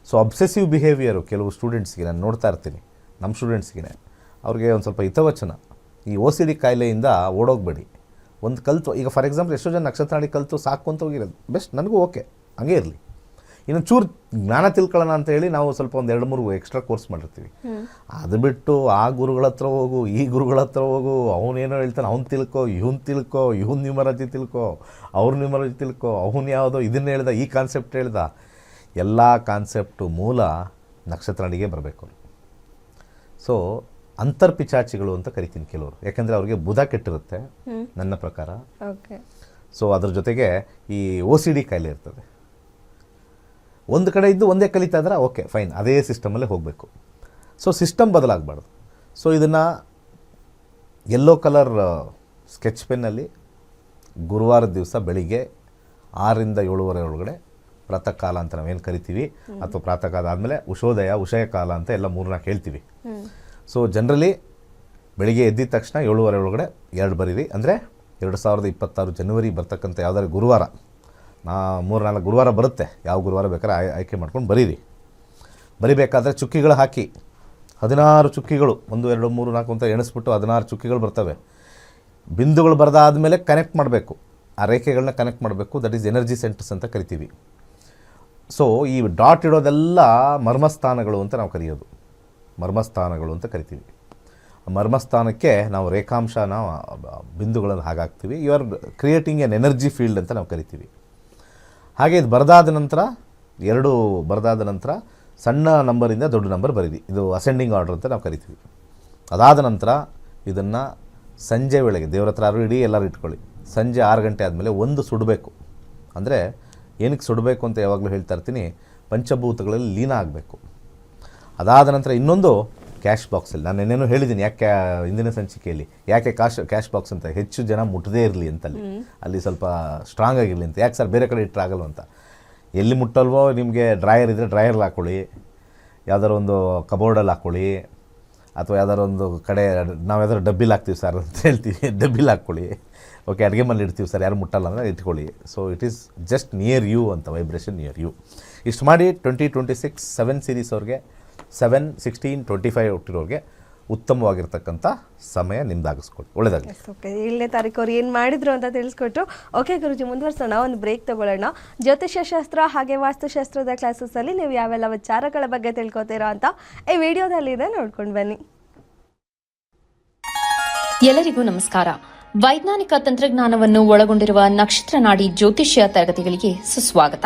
ಸೊ ಅಬ್ಸೆಸಿವ್ ಬಿಹೇವಿಯರು ಕೆಲವು ಸ್ಟೂಡೆಂಟ್ಸ್ಗೆ ನಾನು ನೋಡ್ತಾ ಇರ್ತೀನಿ. ನಮ್ಮ ಸ್ಟೂಡೆಂಟ್ಸ್ಗೆ ಅವ್ರಿಗೆ ಒಂದು ಸ್ವಲ್ಪ ಹಿತವಚನ. ಈ ಓ ಸಿ ಡಿ ಕಾಯಿಲೆಯಿಂದ ಓಡೋಗ್ಬೇಡಿ. ಒಂದು ಕಲ್ತು ಈಗ ಫಾರ್ ಎಕ್ಸಾಂಪಲ್ ಎಷ್ಟೋ ಜನ ನಕ್ಷತ್ರ ಕಲಿತು ಸಾಕು ಅಂತ ಹೋಗಿರೋದು. ಬೆಸ್ಟ್ ನನಗೂ ಓಕೆ ಹಂಗೆ ಇರಲಿ. ಇನ್ನು ಚೂರು ಜ್ಞಾನ ತಿಳ್ಕೊಳ್ಳೋಣ ಅಂತ ಹೇಳಿ ನಾವು ಸ್ವಲ್ಪ ಒಂದು ಎರಡು ಮೂರು ಎಕ್ಸ್ಟ್ರಾ ಕೋರ್ಸ್ ಮಾಡಿರ್ತೀವಿ. ಅದು ಬಿಟ್ಟು ಆ ಗುರುಗಳ ಹತ್ರ ಹೋಗು ಈ ಗುರುಗಳ ಹತ್ರ ಹೋಗು ಅವನೇನೋ ಹೇಳ್ತಾನೆ ಅವ್ನು ತಿಳ್ಕೊ ಇವ್ನು ತಿಳ್ಕೊ ಇವನ್ ನ್ಯೂಮರಾಜಿ ತಿಳ್ಕೊ ಅವ್ರ ನ್ಯೂಮರಾಜಿ ತಿಳ್ಕೊ ಅವ್ನು ಯಾವುದೋ ಇದನ್ನ ಹೇಳ್ದ ಈ ಕಾನ್ಸೆಪ್ಟ್ ಹೇಳ್ದ. ಎಲ್ಲ ಕಾನ್ಸೆಪ್ಟು ಮೂಲ ನಕ್ಷತ್ರ ಅಡಿಗೆ ಬರಬೇಕು. ಸೊ ಅಂತರ್ಪಿಚಾಚಿಗಳು ಅಂತ ಕರಿತೀನಿ ಕೆಲವರು. ಯಾಕಂದರೆ ಅವ್ರಿಗೆ ಬುಧ ಕೆಟ್ಟಿರುತ್ತೆ. ನನ್ನ ಪ್ರಕಾರ. ಓಕೆ ಸೊ ಅದ್ರ ಜೊತೆಗೆ ಈ ಓ ಸಿ ಡಿ ಕಾಯಿಲೆ ಇರ್ತದೆ. ಒಂದು ಕಡೆ ಇದ್ದು ಒಂದೇ ಕಲಿತಾ ಇದ್ರೆ ಓಕೆ ಫೈನ್ ಅದೇ ಸಿಸ್ಟಮಲ್ಲೇ ಹೋಗಬೇಕು. ಸೊ ಸಿಸ್ಟಮ್ ಬದಲಾಗಬಾರ್ದು. ಸೊ ಇದನ್ನು ಯೆಲ್ಲೋ ಕಲರ್ ಸ್ಕೆಚ್ ಪೆನ್ನಲ್ಲಿ ಗುರುವಾರದ ದಿವಸ ಬೆಳಿಗ್ಗೆ ಆರರಿಂದ ಏಳುವರೆ ಒಳಗಡೆ ಪ್ರಾತಃ ಕಾಲ ಅಂತ ನಾವೇನು ಕರಿತೀವಿ ಅಥವಾ ಪ್ರಾತಃ ಕಾಲ ಆದಮೇಲೆ ಉಷೋದಯ ಉಷಯ ಕಾಲ ಅಂತ ಎಲ್ಲ ಮೂರನ್ನ ಹೇಳ್ತೀವಿ ಸೊ ಜನರಲಿ ಬೆಳಿಗ್ಗೆ ಎದ್ದಿದ ತಕ್ಷಣ ಏಳುವರೆ ಒಳಗಡೆ ಎರಡು ಬರೀರಿ. ಅಂದರೆ ಎರಡು ಸಾವಿರದ ಇಪ್ಪತ್ತಾರು ಜನವರಿ ಬರ್ತಕ್ಕಂಥ ಯಾವುದಾದ್ರು ಗುರುವಾರ. ನಾ ಮೂರು ನಾಲ್ಕು ಗುರುವಾರ ಬರುತ್ತೆ. ಯಾವ ಗುರುವಾರ ಬೇಕಾದ್ರೆ ಆಯ್- ಆಯ್ಕೆ ಮಾಡ್ಕೊಂಡು ಬರೀರಿ. ಬರಿಬೇಕಾದ್ರೆ ಚುಕ್ಕಿಗಳು ಹಾಕಿ. ಹದಿನಾರು ಚುಕ್ಕಿಗಳು, ಒಂದು, ಎರಡು, ಮೂರು, ನಾಲ್ಕು ಅಂತ ಎಣಿಸ್ಬಿಟ್ಟು ಹದಿನಾರು ಚುಕ್ಕಿಗಳು ಬರ್ತವೆ. ಬಿಂದುಗಳು ಬರೆದಾದ್ಮೇಲೆ ಕನೆಕ್ಟ್ ಮಾಡಬೇಕು. ಆ ರೇಖೆಗಳನ್ನ ಕನೆಕ್ಟ್ ಮಾಡಬೇಕು. ದಟ್ ಈಸ್ ಎನರ್ಜಿ ಸೆಂಟರ್ಸ್ ಅಂತ ಕರಿತೀವಿ. ಸೊ ಈ ಡಾಟ್ ಇಡೋದೆಲ್ಲ ಮರ್ಮಸ್ಥಾನಗಳು ಅಂತ ನಾವು ಕರೆಯೋದು. ಮರ್ಮಸ್ಥಾನಗಳು ಅಂತ ಕರಿತೀವಿ. ಮರ್ಮಸ್ಥಾನಕ್ಕೆ ನಾವು ರೇಖಾಂಶನ ಬಿಂದುಗಳನ್ನು ಹಾಗಾಗ್ತೀವಿ. You are creating an energy field ಅಂತ ನಾವು ಕರಿತೀವಿ. ಹಾಗೆ ಇದು ಬರೆದಾದ ನಂತರ, ಎರಡು ಬರೆದಾದ ನಂತರ ಸಣ್ಣ ನಂಬರಿಂದ ದೊಡ್ಡ ನಂಬರ್ ಬರೀರಿ. ಇದು ಅಸೆಂಡಿಂಗ್ ಆರ್ಡರ್ ಅಂತ ನಾವು ಕರಿತೀವಿ. ಅದಾದ ನಂತರ ಇದನ್ನು ಸಂಜೆ ವೇಳೆಗೆ, ದೇವ್ರ ಹತ್ರ ಆರು ಇಡೀ ಎಲ್ಲರೂ ಇಟ್ಕೊಳ್ಳಿ. ಸಂಜೆ ಆರು ಗಂಟೆ ಆದಮೇಲೆ ಒಂದು ಸುಡಬೇಕು. ಅಂದರೆ ಏನಕ್ಕೆ ಸುಡಬೇಕು ಅಂತ ಯಾವಾಗಲೂ ಹೇಳ್ತಾ ಇರ್ತೀನಿ, ಪಂಚಭೂತಗಳಲ್ಲಿ ಲೀನ ಆಗಬೇಕು. ಅದಾದ ನಂತರ ಇನ್ನೊಂದು ಕ್ಯಾಶ್ ಬಾಕ್ಸಲ್ಲಿ ನಾನು ಏನೇನೋ ಹೇಳಿದ್ದೀನಿ ಯಾಕೆ ಇಂದಿನ ಸಂಚಿಕೆಯಲ್ಲಿ ಯಾಕೆ ಕಾಶ್ ಕ್ಯಾಶ್ ಬಾಕ್ಸ್ ಅಂತ ಹೆಚ್ಚು ಜನ ಮುಟ್ಟದೇ ಇರಲಿ ಅಂತಲ್ಲಿ. ಅಲ್ಲಿ ಸ್ವಲ್ಪ ಸ್ಟ್ರಾಂಗ್ ಆಗಿರಲಿ ಅಂತ. ಯಾಕೆ ಸರ್ ಬೇರೆ ಕಡೆ ಇಟ್ಟರಾಗಲ್ವ ಅಂತ? ಎಲ್ಲಿ ಮುಟ್ಟಲ್ವೋ ನಿಮಗೆ ಡ್ರಾಯರ್ ಇದ್ದರೆ ಡ್ರಾಯರ್ಲಿ ಹಾಕ್ಕೊಳ್ಳಿ ಯಾವ್ದಾರು ಒಂದು ಕಬೋರ್ಡಲ್ಲಿ ಹಾಕ್ಕೊಳ್ಳಿ ಅಥವಾ ಯಾವ್ದಾರು ಒಂದು ಕಡೆ ನಾವು ಯಾವ್ದಾದ್ರು ಡಬ್ಬಿಲಿ ಹಾಕ್ತೀವಿ ಸರ್ ಅಂತ ಹೇಳ್ತೀವಿ. ಡಬ್ಬಿಲಿ ಹಾಕ್ಕೊಳ್ಳಿ ಓಕೆ ಅಡುಗೆ ಮನೇಲಿ ಇಡ್ತೀವಿ ಸರ್ ಯಾರು ಮುಟ್ಟಲ್ಲ ಅಂದರೆ ಇಟ್ಕೊಳ್ಳಿ. So it is just near you ಅಂತ ವೈಬ್ರೇಷನ್ ನಿಯರ್ ಯು ಇಷ್ಟು ಮಾಡಿ twenty twenty six seven series ಅವ್ರಿಗೆ ಸೆವೆನ್ ಸಿಕ್ಸ್ಟೀನ್ ಟ್ವೆಂಟಿ ಫೈವ್ ಹುಟ್ಟಿರೋರಿಗೆ ಉತ್ತಮವಾಗಿರ್ತಕ್ಕಂಥ ಸಮಯ ನಿಮ್ದಾಗಿಸ್ಕೊಳ್ಳಿ ಒಳ್ಳೆದಾಗ ಎಸ್ ಓಕೆ ಏಳನೇ ತಾರೀಕು ಅವ್ರು ಏನು ಮಾಡಿದ್ರು ಅಂತ ತಿಳಿಸ್ಕೊಟ್ರು ಓಕೆ ಗುರುಜಿ ಮುಂದುವರ್ಸೋಣ ಒಂದು ಬ್ರೇಕ್ ತಗೊಳ್ಳೋಣ. ಜ್ಯೋತಿಷ್ಯಶಾಸ್ತ್ರ ಹಾಗೆ ವಾಸ್ತುಶಾಸ್ತ್ರದ ಕ್ಲಾಸಸ್ಸಲ್ಲಿ ನೀವು ಯಾವೆಲ್ಲ ವಿಚಾರಗಳ ಬಗ್ಗೆ ತಿಳ್ಕೊತೀರಾ ಅಂತ ಈ ವಿಡಿಯೋದಲ್ಲಿದೆ ನೋಡ್ಕೊಂಡು ಬನ್ನಿ. ಎಲ್ಲರಿಗೂ ನಮಸ್ಕಾರ. ವೈಜ್ಞಾನಿಕ ತಂತ್ರಜ್ಞಾನವನ್ನು ಒಳಗೊಂಡಿರುವ ನಕ್ಷತ್ರ ನಾಡಿ ಜ್ಯೋತಿಷ್ಯ ತರಗತಿಗಳಿಗೆ ಸುಸ್ವಾಗತ.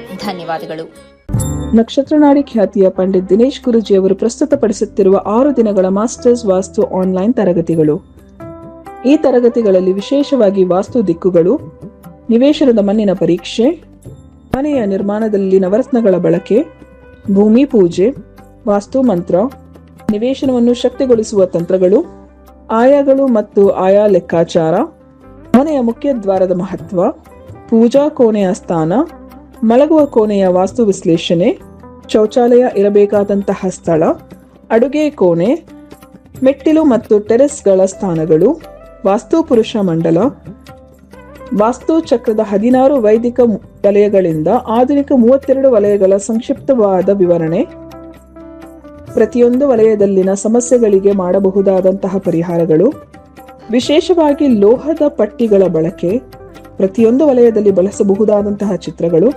ಧನ್ಯವಾದಗಳು. ನಕ್ಷತ್ರನಾಡಿ ಖ್ಯಾತಿಯ ಪಂಡಿತ್ ದಿನೇಶ್ ಗುರುಜಿ ಅವರು ಪ್ರಸ್ತುತಪಡಿಸುತ್ತಿರುವ ಆರು ದಿನಗಳ ಮಾಸ್ಟರ್ಸ್ ವಾಸ್ತು ಆನ್ಲೈನ್ ತರಗತಿಗಳು. ಈ ತರಗತಿಗಳಲ್ಲಿ ವಿಶೇಷವಾಗಿ ವಾಸ್ತು ದಿಕ್ಕುಗಳು, ನಿವೇಶನದ ಮಣ್ಣಿನ ಪರೀಕ್ಷೆ, ಮನೆಯ ನಿರ್ಮಾಣದಲ್ಲಿ ನವರತ್ನಗಳ ಬಳಕೆ, ಭೂಮಿ ಪೂಜೆ, ವಾಸ್ತು ಮಂತ್ರ, ನಿವೇಶನವನ್ನು ಶಕ್ತಿಗೊಳಿಸುವ ತಂತ್ರಗಳು, ಆಯಾಗಳು ಮತ್ತು ಆಯಾ ಲೆಕ್ಕಾಚಾರ, ಮನೆಯ ಮುಖ್ಯ ದ್ವಾರದ ಮಹತ್ವ, ಪೂಜಾ ಕೋಣೆಯ ಸ್ಥಾನ ಮಲಗುವ ಕೋಣೆಯ ವಾಸ್ತು ವಿಶ್ಲೇಷಣೆ, ಶೌಚಾಲಯ ಇರಬೇಕಾದಂತಹ ಸ್ಥಳ, ಅಡುಗೆ ಕೋಣೆ, ಮೆಟ್ಟಿಲು ಮತ್ತು ಟೆರೆಸ್ಗಳ ಸ್ಥಾನಗಳು, ವಾಸ್ತು ಪುರುಷ ಮಂಡಲ, ವಾಸ್ತು ಚಕ್ರದ ಹದಿನಾರು ವೈದಿಕ ವಲಯಗಳಿಂದ ಆಧುನಿಕ ಮೂವತ್ತೆರಡು ವಲಯಗಳ ಸಂಕ್ಷಿಪ್ತವಾದ ವಿವರಣೆ. ಪ್ರತಿಯೊಂದು ವಲಯದಲ್ಲಿನ ಸಮಸ್ಯೆಗಳಿಗೆ ಮಾಡಬಹುದಾದಂತಹ ಪರಿಹಾರಗಳು. ವಿಶೇಷವಾಗಿ ಲೋಹದ ಪಟ್ಟಿಗಳ ಬಳಕೆ ಪ್ರತಿಯೊಂದು ವಲಯದಲ್ಲಿ ಬಳಸಬಹುದಾದಂತಹ ಚಿತ್ರಗಳು,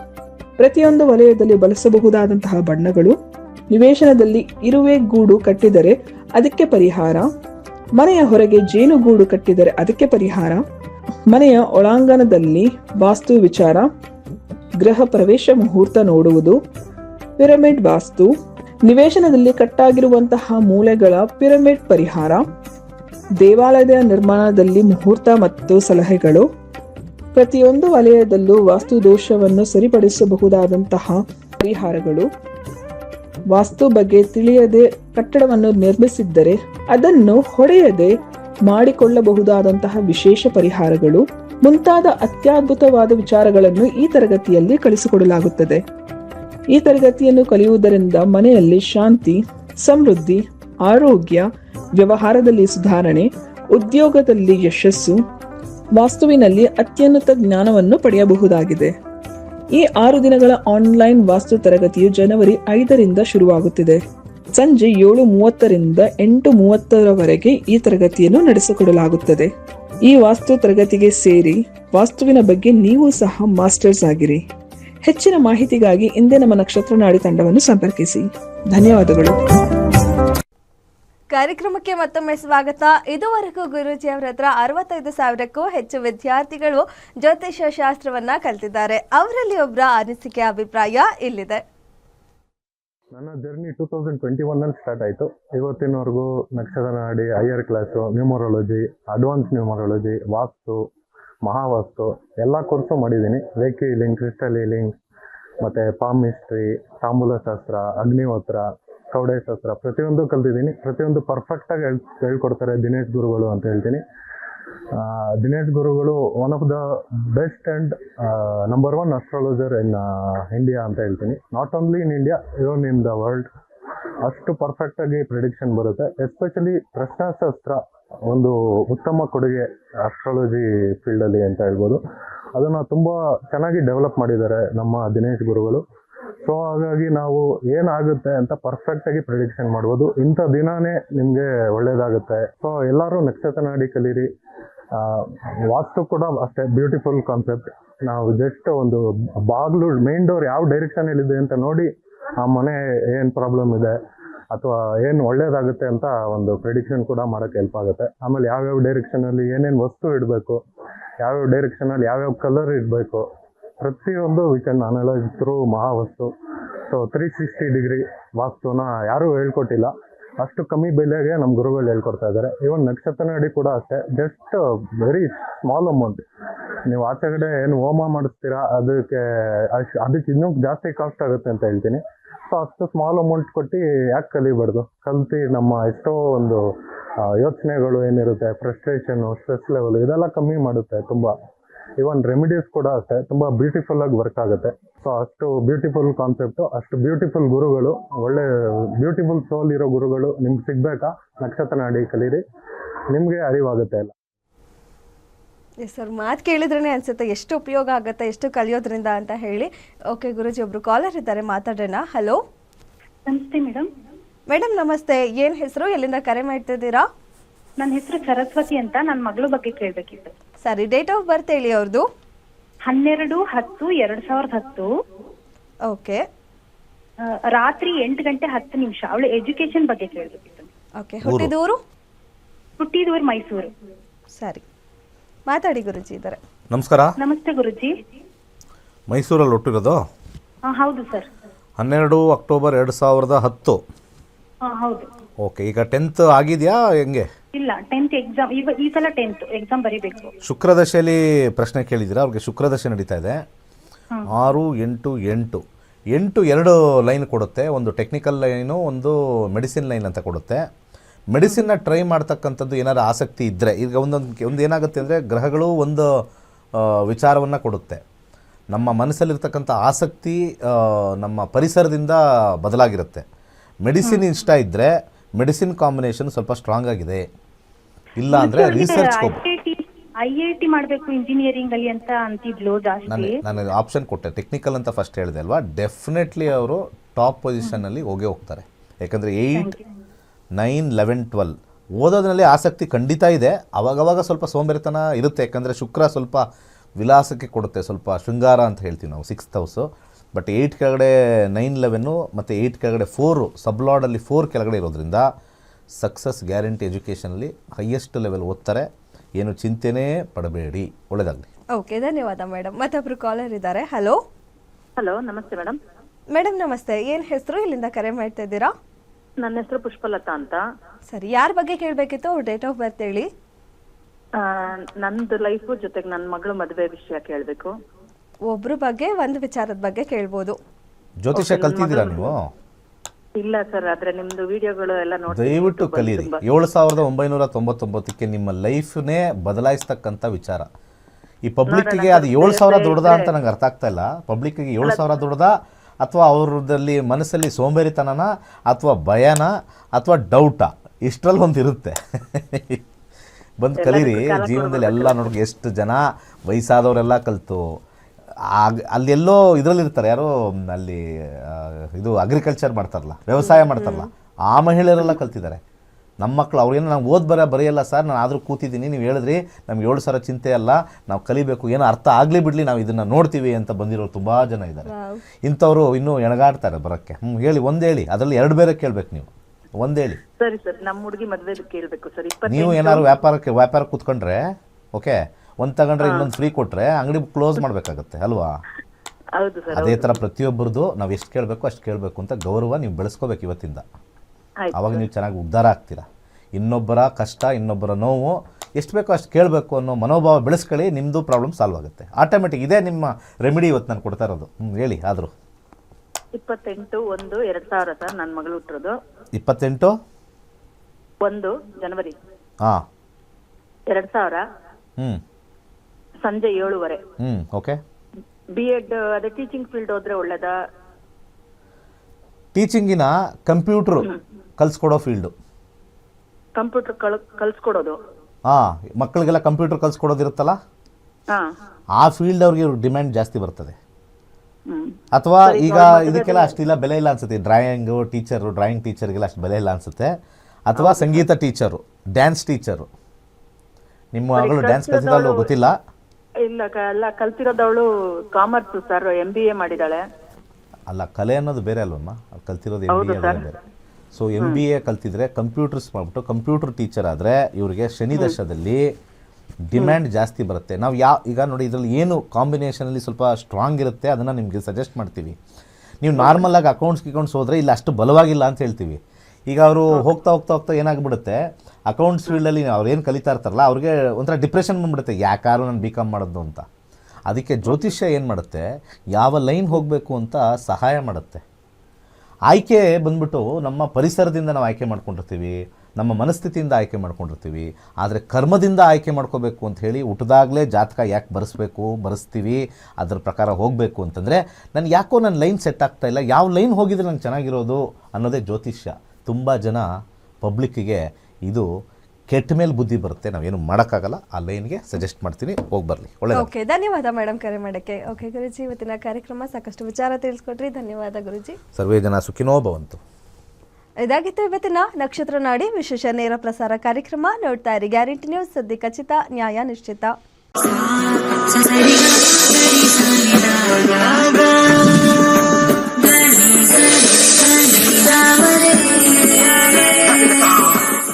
ಪ್ರತಿಯೊಂದು ವಲಯದಲ್ಲಿ ಬಳಸಬಹುದಾದಂತಹ ಬಣ್ಣಗಳು, ನಿವೇಶನದಲ್ಲಿ ಇರುವೆ ಗೂಡು ಕಟ್ಟಿದರೆ ಅದಕ್ಕೆ ಪರಿಹಾರ, ಮನೆಯ ಹೊರಗೆ ಜೇನುಗೂಡು ಕಟ್ಟಿದರೆ ಅದಕ್ಕೆ ಪರಿಹಾರ, ಮನೆಯ ಒಳಾಂಗಣದಲ್ಲಿ ವಾಸ್ತು ವಿಚಾರ, ಗೃಹ ಪ್ರವೇಶ ಮುಹೂರ್ತ ನೋಡುವುದು, ಪಿರಮಿಡ್ ವಾಸ್ತು, ನಿವೇಶನದಲ್ಲಿ ಕಟ್ಟಾಗಿರುವಂತಹ ಮೂಲೆಗಳ ಪಿರಮಿಡ್ ಪರಿಹಾರ, ದೇವಾಲಯದ ನಿರ್ಮಾಣದಲ್ಲಿ ಮುಹೂರ್ತ ಮತ್ತು ಸಲಹೆಗಳು ಪ್ರತಿಯೊಂದು ವಲಯದಲ್ಲೂ ವಾಸ್ತು ದೋಷವನ್ನು ಸರಿಪಡಿಸಬಹುದಾದಂತಹ ಪರಿಹಾರಗಳು. ವಾಸ್ತು ಬಗ್ಗೆ ತಿಳಿಯದೆ ಕಟ್ಟಡವನ್ನು ನಿರ್ಮಿಸಿದ್ದರೆ ಅದನ್ನು ಹೊಡೆಯದೆ ಮಾಡಿಕೊಳ್ಳಬಹುದಾದಂತಹ ವಿಶೇಷ ಪರಿಹಾರಗಳು. ಮುಂತಾದ ಅತ್ಯದ್ಭುತವಾದ ವಿಚಾರಗಳನ್ನು ಈ ತರಗತಿಯಲ್ಲಿ ಕಲಿಸಿಕೊಡಲಾಗುತ್ತದೆ. ಈ ತರಗತಿಯನ್ನು ಕಲಿಯುವುದರಿಂದ ಮನೆಯಲ್ಲಿ ಶಾಂತಿ, ಸಮೃದ್ಧಿ, ಆರೋಗ್ಯ, ವ್ಯವಹಾರದಲ್ಲಿ ಸುಧಾರಣೆ, ಉದ್ಯೋಗದಲ್ಲಿ ಯಶಸ್ಸು ವಾಸ್ತುವಿನಲ್ಲಿ ಅತ್ಯುನ್ನತ ಜ್ಞಾನವನ್ನು ಪಡೆಯಬಹುದಾಗಿದೆ. ಈ ಆರು ದಿನಗಳ ಆನ್ಲೈನ್ ವಾಸ್ತು ತರಗತಿಯು ಜನವರಿ ಐದರಿಂದ ಶುರುವಾಗುತ್ತಿದೆ. ಸಂಜೆ ಏಳು ಮೂವತ್ತರಿಂದ ಎಂಟು ಮೂವತ್ತರವರೆಗೆ ಈ ತರಗತಿಯನ್ನು ನಡೆಸಿಕೊಡಲಾಗುತ್ತದೆ. ಈ ವಾಸ್ತು ತರಗತಿಗೆ ಸೇರಿ ವಾಸ್ತುವಿನ ಬಗ್ಗೆ ನೀವು ಸಹ ಮಾಸ್ಟರ್ಸ್ ಆಗಿರಿ. ಹೆಚ್ಚಿನ ಮಾಹಿತಿಗಾಗಿ ಇಂದೇ ನಮ್ಮ ನಕ್ಷತ್ರ ನಾಡಿ ತಂಡವನ್ನು ಸಂಪರ್ಕಿಸಿ. ಧನ್ಯವಾದಗಳು. ಕಾರ್ಯಕ್ರಮಕ್ಕೆ ಮತ್ತೊಮ್ಮೆ ಸ್ವಾಗತ. ಇದುವರೆಗೂ ಗುರೂಜಿ ಅವರ ಹತ್ರ ಅರವತ್ತೈದು ಸಾವಿರಕ್ಕೂ ಹೆಚ್ಚು ವಿದ್ಯಾರ್ಥಿಗಳು ಜ್ಯೋತಿಷ್ಯ ಶಾಸ್ತ್ರವನ್ನ ಕಲ್ತಿದ್ದಾರೆ. ಅವರಲ್ಲಿ ಒಬ್ಬರ ಅನಿಸಿಕೆ, ಅಭಿಪ್ರಾಯ ಇಲ್ಲಿದೆ. ನನ್ನ ಜರ್ನಿ ಟೂ ತೌಸಂಡ್ ಟ್ವೆಂಟಿ ಒನ್ನಲ್ಲಿ ಸ್ಟಾರ್ಟ್ ಆಯಿತು. ಇವತ್ತಿನವರೆಗೂ ನಕ್ಷತ್ರ ನಾಡಿ higher class numerology advance numerology vastu, Mahavastu ಎಲ್ಲ ಕೋರ್ಸು ಮಾಡಿದ್ದೀನಿ. ರೇಖಿ ಹೀಲಿಂಗ್ ಕ್ರಿಸ್ಟಲ್ ಹೀಲಿಂಗ್, ಮತ್ತು ಪಾಮ್ ಹಿಸ್ಟ್ರಿ ತಾಂಬೂಲ ಶಾಸ್ತ್ರ, ಅಗ್ನಿಹೋತ್ರ ಕವಡೆ ಶಾಸ್ತ್ರ ಪ್ರತಿಯೊಂದು ಕಲ್ತಿದ್ದೀನಿ. ಪ್ರತಿಯೊಂದು ಪರ್ಫೆಕ್ಟಾಗಿ ಹೇಳ್, ಹೇಳ್ಕೊಡ್ತಾರೆ ದಿನೇಶ್ ಗುರುಗಳು ಅಂತ ಹೇಳ್ತೀನಿ. ದಿನೇಶ್ ಗುರುಗಳು one of the best and number one astrologer in India ಅಂತ ಹೇಳ್ತೀನಿ. Not only in India even in the world ಅಷ್ಟು ಪರ್ಫೆಕ್ಟಾಗಿ ಪ್ರಿಡಿಕ್ಷನ್ ಬರುತ್ತೆ. ಎಸ್ಪೆಷಲಿ ಪ್ರಶ್ನಾಶಾಸ್ತ್ರ, ಒಂದು ಉತ್ತಮ ಕೊಡುಗೆ ಅಸ್ಟ್ರಾಲಜಿ ಫೀಲ್ಡಲ್ಲಿ ಅಂತ ಹೇಳ್ಬೋದು. ಅದನ್ನು ತುಂಬ ಚೆನ್ನಾಗಿ ಡೆವಲಪ್ ಮಾಡಿದ್ದಾರೆ ನಮ್ಮ ದಿನೇಶ್ ಗುರುಗಳು. ಸೊ ಹಾಗಾಗಿ ನಾವು ಏನಾಗುತ್ತೆ ಅಂತ ಪರ್ಫೆಕ್ಟ್ ಆಗಿ ಪ್ರಿಡಿಕ್ಷನ್ ಮಾಡ್ಬೋದು. ಇಂಥ ದಿನಾನೇ ನಿಮಗೆ ಒಳ್ಳೇದಾಗುತ್ತೆ. ಸೊ ಎಲ್ಲರೂ ನಕ್ಷತ್ರ ನಾಡಿ ಕಲೀರಿ ವಾಸ್ತು ಕೂಡ ಅಷ್ಟೇ ಬ್ಯೂಟಿಫುಲ್ ಕಾನ್ಸೆಪ್ಟ್ ನಾವು ಜಸ್ಟ್ ಒಂದು ಬಾಗ್ಲು ಮೇನ್ ಡೋರ್ ಯಾವ ಡೈರೆಕ್ಷನ್ ಹೇಳಿದೆ ಅಂತ ನೋಡಿ ಆ ಮನೆ ಏನು ಪ್ರಾಬ್ಲಮ್ ಇದೆ ಅಥವಾ ಏನು ಒಳ್ಳೇದಾಗುತ್ತೆ ಅಂತ ಒಂದು ಪ್ರಿಡಿಕ್ಷನ್ ಕೂಡ ಮಾಡೋಕ್ಕೆ ಹೆಲ್ಪ್ ಆಗುತ್ತೆ. ಆಮೇಲೆ ಯಾವ್ಯಾವ ಡೈರೆಕ್ಷನಲ್ಲಿ ಏನೇನು ವಸ್ತು ಇಡಬೇಕು, ಯಾವ್ಯಾವ ಡೈರೆಕ್ಷನಲ್ಲಿ ಯಾವ್ಯಾವ ಕಲರ್ ಇಡಬೇಕು ಪ್ರತಿಯೊಂದು we can analyse through Mahavastu so three sixty degree ವಾಸ್ತುನ ಯಾರೂ ಹೇಳ್ಕೊಟ್ಟಿಲ್ಲ. ಅಷ್ಟು ಕಮ್ಮಿ ಬೆಲೆಗೆ ನಮ್ಮ ಗುರುಗಳು ಹೇಳ್ಕೊಡ್ತಾ ಇದ್ದಾರೆ. ಇವನ್ ನಕ್ಷತ್ರ ಅಡಿ ಕೂಡ ಅಷ್ಟೇ. ಜಸ್ಟ್ ವೆರಿ ಸ್ಮಾಲ್ ಅಮೌಂಟ್ ನೀವು ಆಚೆ ಕಡೆ ಏನು ಹೋಮ ಮಾಡಿಸ್ತೀರಾ, ಅದಕ್ಕೆ ಅಷ್ಟು ಅದಕ್ಕೆ ಇನ್ನೂ ಜಾಸ್ತಿ ಕಾಸ್ಟ್ ಆಗುತ್ತೆ ಅಂತ ಹೇಳ್ತೀನಿ. ಸೊ ಅಷ್ಟು ಸ್ಮಾಲ್ ಅಮೌಂಟ್ ಕೊಟ್ಟು ಯಾಕೆ ಕಲಿಬಾರ್ದು? ಕಲ್ತು ನಮ್ಮ ಎಷ್ಟೋ ಒಂದು ಯೋಚನೆಗಳು ಏನಿರುತ್ತೆ ಫ್ರಸ್ಟ್ರೇಷನು ಸ್ಟ್ರೆಸ್ ಲೆವೆಲ್ ಇದೆಲ್ಲ ಕಮ್ಮಿ ಮಾಡುತ್ತೆ ತುಂಬ. ಇವನ್ ರೆಮಿಡೀಸ್ ಕೂಡ ಅಷ್ಟೇ ತುಂಬಾ ಬ್ಯೂಟಿಫುಲ್ ಆಗಿ ವರ್ಕ್ ಆಗುತ್ತೆ. ಸೊ ಅಷ್ಟು ಬ್ಯೂಟಿಫುಲ್ ಕಾನ್ಸೆಪ್ಟ್ ಅಷ್ಟು ಬ್ಯೂಟಿಫುಲ್ ಗುರುಗಳು ಒಳ್ಳೆ ಬ್ಯೂಟಿಫುಲ್ ಸೋಲ್ ಇರೋ ಗುರುಗಳು ನಿಮ್ಗೆ ಸಿಗ್ಬೇಕಾ? ನಕ್ಷತ್ರ ನಾಡಿ ಕಲೀರಿ ನಿಮ್ಗೆ ಅರಿವಾಗುತ್ತೆ ಎಲ್ಲ. ಎಸ್ ಸರ್ ಮಾತು ಕೇಳಿದ್ರೇ ಅನ್ಸುತ್ತೆ ಎಷ್ಟು ಉಪಯೋಗ ಆಗುತ್ತೆ ಎಷ್ಟು ಕಲಿಯೋದ್ರಿಂದ ಅಂತ ಹೇಳಿ. ಓಕೆ ಗುರುಜಿ ಒಬ್ರು ಕಾಲರ್ ಇದ್ದಾರೆ ಮಾತಾಡೋಣ. ಹಲೋ ನಮಸ್ತೆ ಮೇಡಮ್. ಮೇಡಮ್ ನಮಸ್ತೆ. ಏನು ಹೆಸರು? ಎಲ್ಲಿಂದ ಕರೆ ಮಾಡ್ತಿದ್ದೀರಾ? ನನ್ನ ಹೆಸರು ಸರಸ್ವತಿ ಅಂತ ನನ್ನ ಮಗಳ ಬಗ್ಗೆ ಕೇಳಬೇಕಿತ್ತು. ಸರಿ ಡೇಟ್ ಆಫ್ ಬರ್ತ್ ಹೇಳಿ ಅವ್ರದ್ದು ಹನ್ನೆರಡು ಹತ್ತು ಎರಡ್ ಸಾವಿರದ ಹತ್ತು. ಓಕೆ ಆ, ರಾತ್ರಿ ಎಂಟು ಗಂಟೆ ಹತ್ತು ನಿಮಿಷ. ಅವಳು ಎಜುಕೇಶನ್ ಬಗ್ಗೆ ಕೇಳಬೇಕಿತ್ತು. ಓಕೆ ಹುಟ್ಟಿದೂರು? ಹುಟ್ಟಿದೂರು ಮೈಸೂರು. ಸರಿ. ಮಾತಾಡಿ ಗುರುಜಿ ಇದಾರೆ. ನಮಸ್ಕಾರ. ನಮಸ್ತೆ ಗುರುಜಿ. ಮೈಸೂರಲ್ಲಿ ಹುಟ್ಟಿರೋದು? ಆ, ಹೌದು ಸರ್. ಹನ್ನೆರಡು ಅಕ್ಟೋಬರ್ ಎರಡು ಸಾವಿರದ ಹತ್ತು. ಹೌದು. ಓಕೆ ಈಗ ಟೆಂತ್ ಆಗಿದೆಯಾ ಹೆಂಗೆ? ಇಲ್ಲ ಎಕ್ಸಾಮ್ ಈ ಸಲ ಟೆಂತ್ ಎಕ್ಸಾಮ್ ಬರೀಬೇಕು. ಶುಕ್ರದಶೆಯಲ್ಲಿ ಪ್ರಶ್ನೆ ಕೇಳಿದ್ದೀರಾ? ಅವ್ರಿಗೆ ಶುಕ್ರದಶೆ ನಡೀತಾ ಇದೆ. ಆರು ಎಂಟು ಎಂಟು. ಎಂಟು ಎರಡು ಲೈನ್ ಕೊಡುತ್ತೆ. ಒಂದು ಟೆಕ್ನಿಕಲ್ ಲೈನು ಒಂದು ಮೆಡಿಸಿನ್ ಲೈನ್ ಅಂತ ಕೊಡುತ್ತೆ. ಮೆಡಿಸಿನ್ನ ಟ್ರೈ ಮಾಡ್ತಕ್ಕಂಥದ್ದು ಏನಾದ್ರು ಆಸಕ್ತಿ ಇದ್ದರೆ ಈಗ ಒಂದೊಂದು ಒಂದು ಏನಾಗುತ್ತೆ ಅಂದರೆ ಗ್ರಹಗಳು ಒಂದು ವಿಚಾರವನ್ನು ಕೊಡುತ್ತೆ. ನಮ್ಮ ಮನಸ್ಸಲ್ಲಿರ್ತಕ್ಕಂಥ ಆಸಕ್ತಿ ನಮ್ಮ ಪರಿಸರದಿಂದ ಬದಲಾಗಿರುತ್ತೆ. ಮೆಡಿಸಿನ್ ಇಷ್ಟ ಇದ್ದರೆ ಮೆಡಿಸಿನ್ ಕಾಂಬಿನೇಷನ್ ಸ್ವಲ್ಪ ಸ್ಟ್ರಾಂಗ್ ಆಗಿದೆ. ಇಲ್ಲ ಅಂದ್ರೆ ರಿಸರ್ಚ್ ಐ ಟಿ ಮಾಡ್ಬೇಕು ಇಂಜಿನಿಯರಿಂಗ್ ಅಲ್ಲಿ ಅಂತ ಅಂತಿದ್ಲು ನಾನು ಜಾಸ್ತಿ. ನಾನು ಆಪ್ಷನ್ ಕೊಟ್ಟೆ. ಟೆಕ್ನಿಕಲ್ ಅಂತ ಫಸ್ಟ್ ಹೇಳಿದೆ ಅಲ್ವಾ? ಡೆಫಿನೆಟ್ಲಿ ಅವರು ಟಾಪ್ ಪೊಸಿಷನ್ನಲ್ಲಿ ಹೋಗೇ ಹೋಗ್ತಾರೆ. ಯಾಕಂದರೆ ಏಯ್ಟ್ ನೈನ್ ಲೆವೆನ್ ಟ್ವೆಲ್ ಓದೋದ್ರಲ್ಲಿ ಆಸಕ್ತಿ ಖಂಡಿತ ಇದೆ. ಅವಾಗವಾಗ ಸ್ವಲ್ಪ ಸೋಂಬೇರಿತನ ಇರುತ್ತೆ. ಯಾಕಂದರೆ ಶುಕ್ರ ಸ್ವಲ್ಪ ವಿಲಾಸಕ್ಕೆ ಕೊಡುತ್ತೆ. ಸ್ವಲ್ಪ ಶೃಂಗಾರ ಅಂತ ಹೇಳ್ತೀವಿ ನಾವು ಸಿಕ್ಸ್ತ್ ಹೌಸು ಬಟ್ ಏಯ್ಟ್ ಕೆಳಗಡೆ ನೈನ್ ಲೆವೆನ್ನು ಮತ್ತು ಏಯ್ಟ್ ಕೆಳಗಡೆ ಫೋರು ಸಬ್ಲಾಡಲ್ಲಿ ಫೋರ್ ಕೆಳಗಡೆ ಇರೋದ್ರಿಂದ ಸಕ್ಸಸ್ ಗ್ಯಾರಂಟಿ ಎಜುಕೇಷನಲ್ಲಿ ಹೈಯೆಸ್ಟ್ ಲೆವೆಲ್ ಓದ್ತಾರೆ. ಏನು ಚಿಂತೆನೇ ಪಡಬೇಡಿ. ಒಳ್ಳೆದಾಗಲಿ. ಓಕೆ ಧನ್ಯವಾದ ಮೇಡಮ್. ಮತ್ತೊಬ್ರು ಕಾಲರ್ ಇದ್ದಾರೆ. ಹಲೋ ಹಲೋ ನಮಸ್ತೆ ಮೇಡಮ್. ಮೇಡಮ್ ನಮಸ್ತೆ. ಏನ್ ಹೆಸರು? ಇಲ್ಲಿಂದ ಕರೆ ಮಾಡ್ತಾ ಇದ್ದೀರಾ? ನನ್ನ ಹೆಸರು ಪುಷ್ಪಲತಾ ಅಂತ. ಸರಿ ಯಾರ ಬಗ್ಗೆ ಕೇಳಬೇಕಿತ್ತು? ಅವ್ರ ಡೇಟ್ ಆಫ್ ಬರ್ತ್ ಹೇಳಿ. ಆ, ನಂದು ಲೈಫ್ ಜೊತೆಗೆ ನನ್ನ ಮಗಳು ಮದುವೆ ವಿಷಯ ಕೇಳಬೇಕು. ಒಬ್ರ ಬಗ್ಗೆ ಒಂದು ವಿಚಾರದ ಬಗ್ಗೆ ಕೇಳ್ಬೋದು. ಜ್ಯೋತಿಷ್ಯ ಕಲ್ತಿದ್ದೀರಾ ನೀವು? ಇಲ್ಲ ಸರ್ ಆದ್ರೆ ನಿಮ್ದು ವಿಡಿಯೋಗಳು ಎಲ್ಲ ನೋಡಿ ದಯವಿಟ್ಟು ಕಲೀರಿ. ಏಳು ಸಾವಿರದ ಒಂಬೈನೂರ ತೊಂಬತ್ತೊಂಬತ್ತಕ್ಕೆ ನಿಮ್ಮ ಲೈಫ್ನೇ ಬದಲಾಯಿಸ್ತಕ್ಕಂಥ ವಿಚಾರ. ಈ ಪಬ್ಲಿಕ್ಗೆ ಅದು ಏಳು ಸಾವಿರ ದುಡ್ದ ಅಂತ ನಂಗೆ ಅರ್ಥ ಆಗ್ತಾ ಇಲ್ಲ. ಪಬ್ಲಿಕ್ಗೆ ಏಳು ಸಾವಿರ ದುಡ್ದ ಅಥವಾ ಅವ್ರದಲ್ಲಿ ಮನಸ್ಸಲ್ಲಿ ಸೋಂಬೇರಿತನನ ಅಥವಾ ಭಯನ ಅಥವಾ ಡೌಟಾ ಇಷ್ಟರಲ್ಲಿ ಒಂದು ಇರುತ್ತೆ. ಬಂದು ಕಲೀರಿ. ಜೀವನದಲ್ಲಿ ಎಲ್ಲ ನೋಡಿ ಎಷ್ಟು ಜನ ವಯಸ್ಸಾದವರೆಲ್ಲ ಕಲಿತು. ಆಗ ಅಲ್ಲೆಲ್ಲೋ ಇದರಲ್ಲಿರ್ತಾರೆ ಯಾರೋ ಅಲ್ಲಿ ಇದು ಅಗ್ರಿಕಲ್ಚರ್ ಮಾಡ್ತಾರಲ್ಲ ವ್ಯವಸಾಯ ಮಾಡ್ತಾರಲ್ಲ ಆ ಮಹಿಳೆಯರೆಲ್ಲ ಕಲ್ತಿದ್ದಾರೆ. ನಮ್ಮ ಮಕ್ಕಳು ಅವ್ರೇನು ನಾವು ಓದ್ ಬರ ಬರೆಯಲ್ಲ ಸರ್ ನಾನು ಆದರೂ ಕೂತಿದ್ದೀನಿ ನೀವು ಹೇಳಿದ್ರಿ ನಮ್ಗೆ ಏಳು ಸಾವಿರ ಚಿಂತೆ ಅಲ್ಲ ನಾವು ಕಲಿಬೇಕು ಏನೋ ಅರ್ಥ ಆಗಲಿ ಬಿಡಲಿ ನಾವು ಇದನ್ನು ನೋಡ್ತೀವಿ ಅಂತ ಬಂದಿರೋರು ತುಂಬ ಜನ ಇದ್ದಾರೆ. ಇಂಥವ್ರು ಇನ್ನೂ ಎಣಗಾಡ್ತಾರೆ ಬರೋಕ್ಕೆ. ಹ್ಞೂ ಹೇಳಿ ಒಂದು ಹೇಳಿ ಅದರಲ್ಲಿ ಎರಡು ಬೇರೆ ಕೇಳಬೇಕು ನೀವು. ಒಂದು ಹೇಳಿ. ಸರಿ ಸರ್ ನಮ್ಮ ಹುಡುಗಿ ಮದುವೆ ಕೇಳಬೇಕು ಸರ್ ನೀವು ಏನಾದ್ರು ವ್ಯಾಪಾರಕ್ಕೆ ವ್ಯಾಪಾರ ಕೂತ್ಕೊಂಡ್ರೆ ಓಕೆ ಒಂದು ತಗೊಂಡ್ರೆ ಇನ್ನೊಂದು ಫ್ರೀ ಕೊಟ್ರೆ ಅಂಗಡಿ ಕ್ಲೋಸ್ ಮಾಡ್ಬೇಕಾಗತ್ತೆ ಅಲ್ವಾ? ಹೌದು ಸರ್ ಅದೇ ಥರ ಪ್ರತಿಯೊಬ್ಬರದು ನಾವು ಎಷ್ಟು ಕೇಳಬೇಕು ಅಷ್ಟು ಕೇಳಬೇಕು ಅಂತ ಗೌರವ ನೀವು ಬೆಳೆಸ್ಕೋಬೇಕು ಇವತ್ತಿಂದ. ಅವಾಗ ಆವಾಗ ನೀವು ಚೆನ್ನಾಗಿ ಉದ್ಧಾರ ಆಗ್ತೀರಾ? ಇನ್ನೊಬ್ಬರ ಕಷ್ಟ ಇನ್ನೊಬ್ಬರ ನೋವು ಎಷ್ಟು ಬೇಕೋ ಅಷ್ಟು ಕೇಳಬೇಕು ಅನ್ನೋ ಮನೋಭಾವ ಬೆಳೆಸ್ಕೊಳ್ಳಿ ನಿಮ್ಮದು ಪ್ರಾಬ್ಲಮ್ ಸಾಲ್ವ್ ಆಗುತ್ತೆ. ಆಟೋಮೆಟಿಕ್ ಇದೇ ನಿಮ್ಮ ರೆಮಿಡಿ ಇವತ್ತು ನಾನು ಕೊಡ್ತಾ ಇರೋದು. ಹ್ಞೂ ಹೇಳಿ ಆದರೂ. ಇಪ್ಪತ್ತೆಂಟು ಒಂದು ಎರಡು ಸಾವಿರ ಸರ್ ನನ್ನ ಮಗಳು ಹುಟ್ಟಿರೋದು. ಇಪ್ಪತ್ತೆಂಟು? ಒಂದು ಜನವರಿ. ಹಾಂ. ಎರಡು ಸಾವಿರ. ಹ್ಞೂ ಸಂಜೆ ಏಳುವರೆ. ಹ್ಮ್ ಓಕೆ ಬಿ ಎಡ್ ಅದೇ ಟೀಚಿಂಗ್ ಫೀಲ್ಡ್ ಹೋದ್ರೆ ಒಳ್ಳೇದಾ? ಟೀಚಿಂಗಿನ ಕಂಪ್ಯೂಟ್ರು ಕಲ್ಸ್ಕೊಡೋ ಫೀಲ್ಡು ಕಂಪ್ಯೂಟರ್ ಕಲ್ ಕಲ್ಸ್ಕೊಡೋದು. ಹಾ ಮಕ್ಕಳಿಗೆಲ್ಲ ಕಂಪ್ಯೂಟರ್ ಕಲ್ಸ್ಕೊಡೋದಿರುತ್ತಲ್ಲ ಹಾ. ಆ ಫೀಲ್ಡ್ ಅವ್ರಿಗೆ ಡಿಮ್ಯಾಂಡ್ ಜಾಸ್ತಿ ಬರ್ತದೆ. ಹ್ಮ್. ಅಥವಾ ಈಗ ಇದಕ್ಕೆಲ್ಲ ಅಷ್ಟಿಲ್ಲ ಬೆಲೆ ಇಲ್ಲ ಅನ್ಸುತ್ತೆ. ಡ್ರಾಯಿಂಗು ಟೀಚರು ಡ್ರಾಯಿಂಗ್ ಟೀಚರ್ಗೆಲ್ಲ ಅಷ್ಟು ಬೆಲೆ ಇಲ್ಲ ಅನ್ಸುತ್ತೆ. ಅಥವಾ ಸಂಗೀತ ಟೀಚರು ಡ್ಯಾನ್ಸ್ ಟೀಚರು ನಿಮ್ಮ ಮಗಳು ಡ್ಯಾನ್ಸ್ ಕಲ್ತಿದ್ದಲ್ಲೋ ಗೊತ್ತಿಲ್ಲ. ಇಲ್ಲ ಕ- ಎಲ್ಲ ಕಲ್ತಿರೋದವಳು commerce sir M B A ಮಾಡಿದಾಳೆ ಅಲ್ಲ ಕಲೆ ಅನ್ನೋದು ಬೇರೆ ಅಲ್ವಮ್ಮ? ಕಲ್ತಿರೋದು ಎಂ ಬಿ ಎ ಬೇರೆ. ಸೊ ಎಂ ಬಿ ಎ ಕಲ್ತಿದ್ರೆ ಕಂಪ್ಯೂಟರ್ಸ್ ಮಾಡ್ಬಿಟ್ಟು ಕಂಪ್ಯೂಟರ್ ಟೀಚರ್ ಆದರೆ ಇವರಿಗೆ ಶನಿ ದಶದಲ್ಲಿ ಡಿಮ್ಯಾಂಡ್ ಜಾಸ್ತಿ ಬರುತ್ತೆ. ನಾವು ಯಾವ ಈಗ ನೋಡಿ ಇದರಲ್ಲಿ ಏನು ಕಾಂಬಿನೇಷನಲ್ಲಿ ಸ್ವಲ್ಪ ಸ್ಟ್ರಾಂಗ್ ಇರುತ್ತೆ ಅದನ್ನು ನಿಮಗೆ ಸಜೆಸ್ಟ್ ಮಾಡ್ತೀವಿ. ನೀವು ನಾರ್ಮಲಾಗಿ ಅಕೌಂಟ್ಸ್ ಗಿಕೌಂಟ್ಸ್ ಹೋದರೆ ಇಲ್ಲಿ ಅಷ್ಟು ಬಲವಾಗಿಲ್ಲ ಅಂತ ಹೇಳ್ತೀವಿ. ಈಗ ಅವರು ಹೋಗ್ತಾ ಹೋಗ್ತಾ ಹೋಗ್ತಾ ಏನಾಗ್ಬಿಡುತ್ತೆ? ಅಕೌಂಟ್ಸ್ ಫೀಲ್ಡಲ್ಲಿ ಅವ್ರು ಏನು ಕಲಿತಾ ಇರ್ತಾರಲ್ಲ, ಅವ್ರಿಗೆ ಒಂಥರ ಡಿಪ್ರೆಷನ್ ಬಂದ್ಬಿಡುತ್ತೆ. ಯಾಕಾರು ನಾನು ಬಿ ಕಾಮ್ ಮಾಡೋದು ಅಂತ. ಅದಕ್ಕೆ ಜ್ಯೋತಿಷ್ಯ ಏನು ಮಾಡುತ್ತೆ, ಯಾವ ಲೈನ್ ಹೋಗಬೇಕು ಅಂತ ಸಹಾಯ ಮಾಡುತ್ತೆ. ಆಯ್ಕೆ ಬಂದ್ಬಿಟ್ಟು ನಮ್ಮ ಪರಿಸರದಿಂದ ನಾವು ಆಯ್ಕೆ ಮಾಡ್ಕೊಂಡಿರ್ತೀವಿ, ನಮ್ಮ ಮನಸ್ಥಿತಿಯಿಂದ ಆಯ್ಕೆ ಮಾಡ್ಕೊಂಡಿರ್ತೀವಿ, ಆದರೆ ಕರ್ಮದಿಂದ ಆಯ್ಕೆ ಮಾಡ್ಕೋಬೇಕು ಅಂತ ಹೇಳಿ ಹುಟ್ಟಿದಾಗಲೇ ಜಾತಕ ಯಾಕೆ ಬರೆಸ್ಬೇಕು, ಬರೆಸ್ತೀವಿ, ಅದ್ರ ಪ್ರಕಾರ ಹೋಗಬೇಕು ಅಂತಂದರೆ ನನಗೆ ಯಾಕೋ ನನ್ನ ಲೈನ್ ಸೆಟ್ ಆಗ್ತಾ ಇಲ್ಲ, ಯಾವ ಲೈನ್ ಹೋಗಿದ್ರೆ ನಂಗೆ ಚೆನ್ನಾಗಿರೋದು ಅನ್ನೋದೇ ಜ್ಯೋತಿಷ್ಯ. ತುಂಬ ಜನ ಪಬ್ಲಿಕ್ಕಿಗೆ ಇದು ಕೆಟ್ಟ ಮೇಲೆ ಬುದ್ಧಿ ಬರುತ್ತೆ ನಾವು ನಾವೇನು ಮಾಡೋಕ್ಕಾಗಲ್ಲ ಆ ಲೈನ್ಗೆ ಸಜೆಸ್ಟ್ ಮಾಡ್ತೀನಿ ಹೋಗಿ ಬರಲಿ ಒಳ್ಳೆ ಓಕೆ ಧನ್ಯವಾದ ಮೇಡಮ್ ಕರೆ ಮಾಡೋಕ್ಕೆ ಓಕೆ ಗುರುಜಿ ಇವತ್ತಿನ ಕಾರ್ಯಕ್ರಮ ಸಾಕಷ್ಟು ವಿಚಾರ ತಿಳಿಸ್ಕೊಟ್ರಿ ಧನ್ಯವಾದ ಗುರುಜಿ ಸರ್ವೇ ಜನ ಸುಖಿನೋ ಭವಂತು ಇದಾಗಿತ್ತು ಇವತ್ತಿನ ನಕ್ಷತ್ರ ನಾಡಿ ವಿಶೇಷ ನೇರ ಪ್ರಸಾರ ಕಾರ್ಯಕ್ರಮ ನೋಡ್ತಾ ಇರಿ ಗ್ಯಾರಂಟಿ ನ್ಯೂಸ್ ಸದ್ದಿ ಖಚಿತ ನ್ಯಾಯ ನಿಶ್ಚಿತ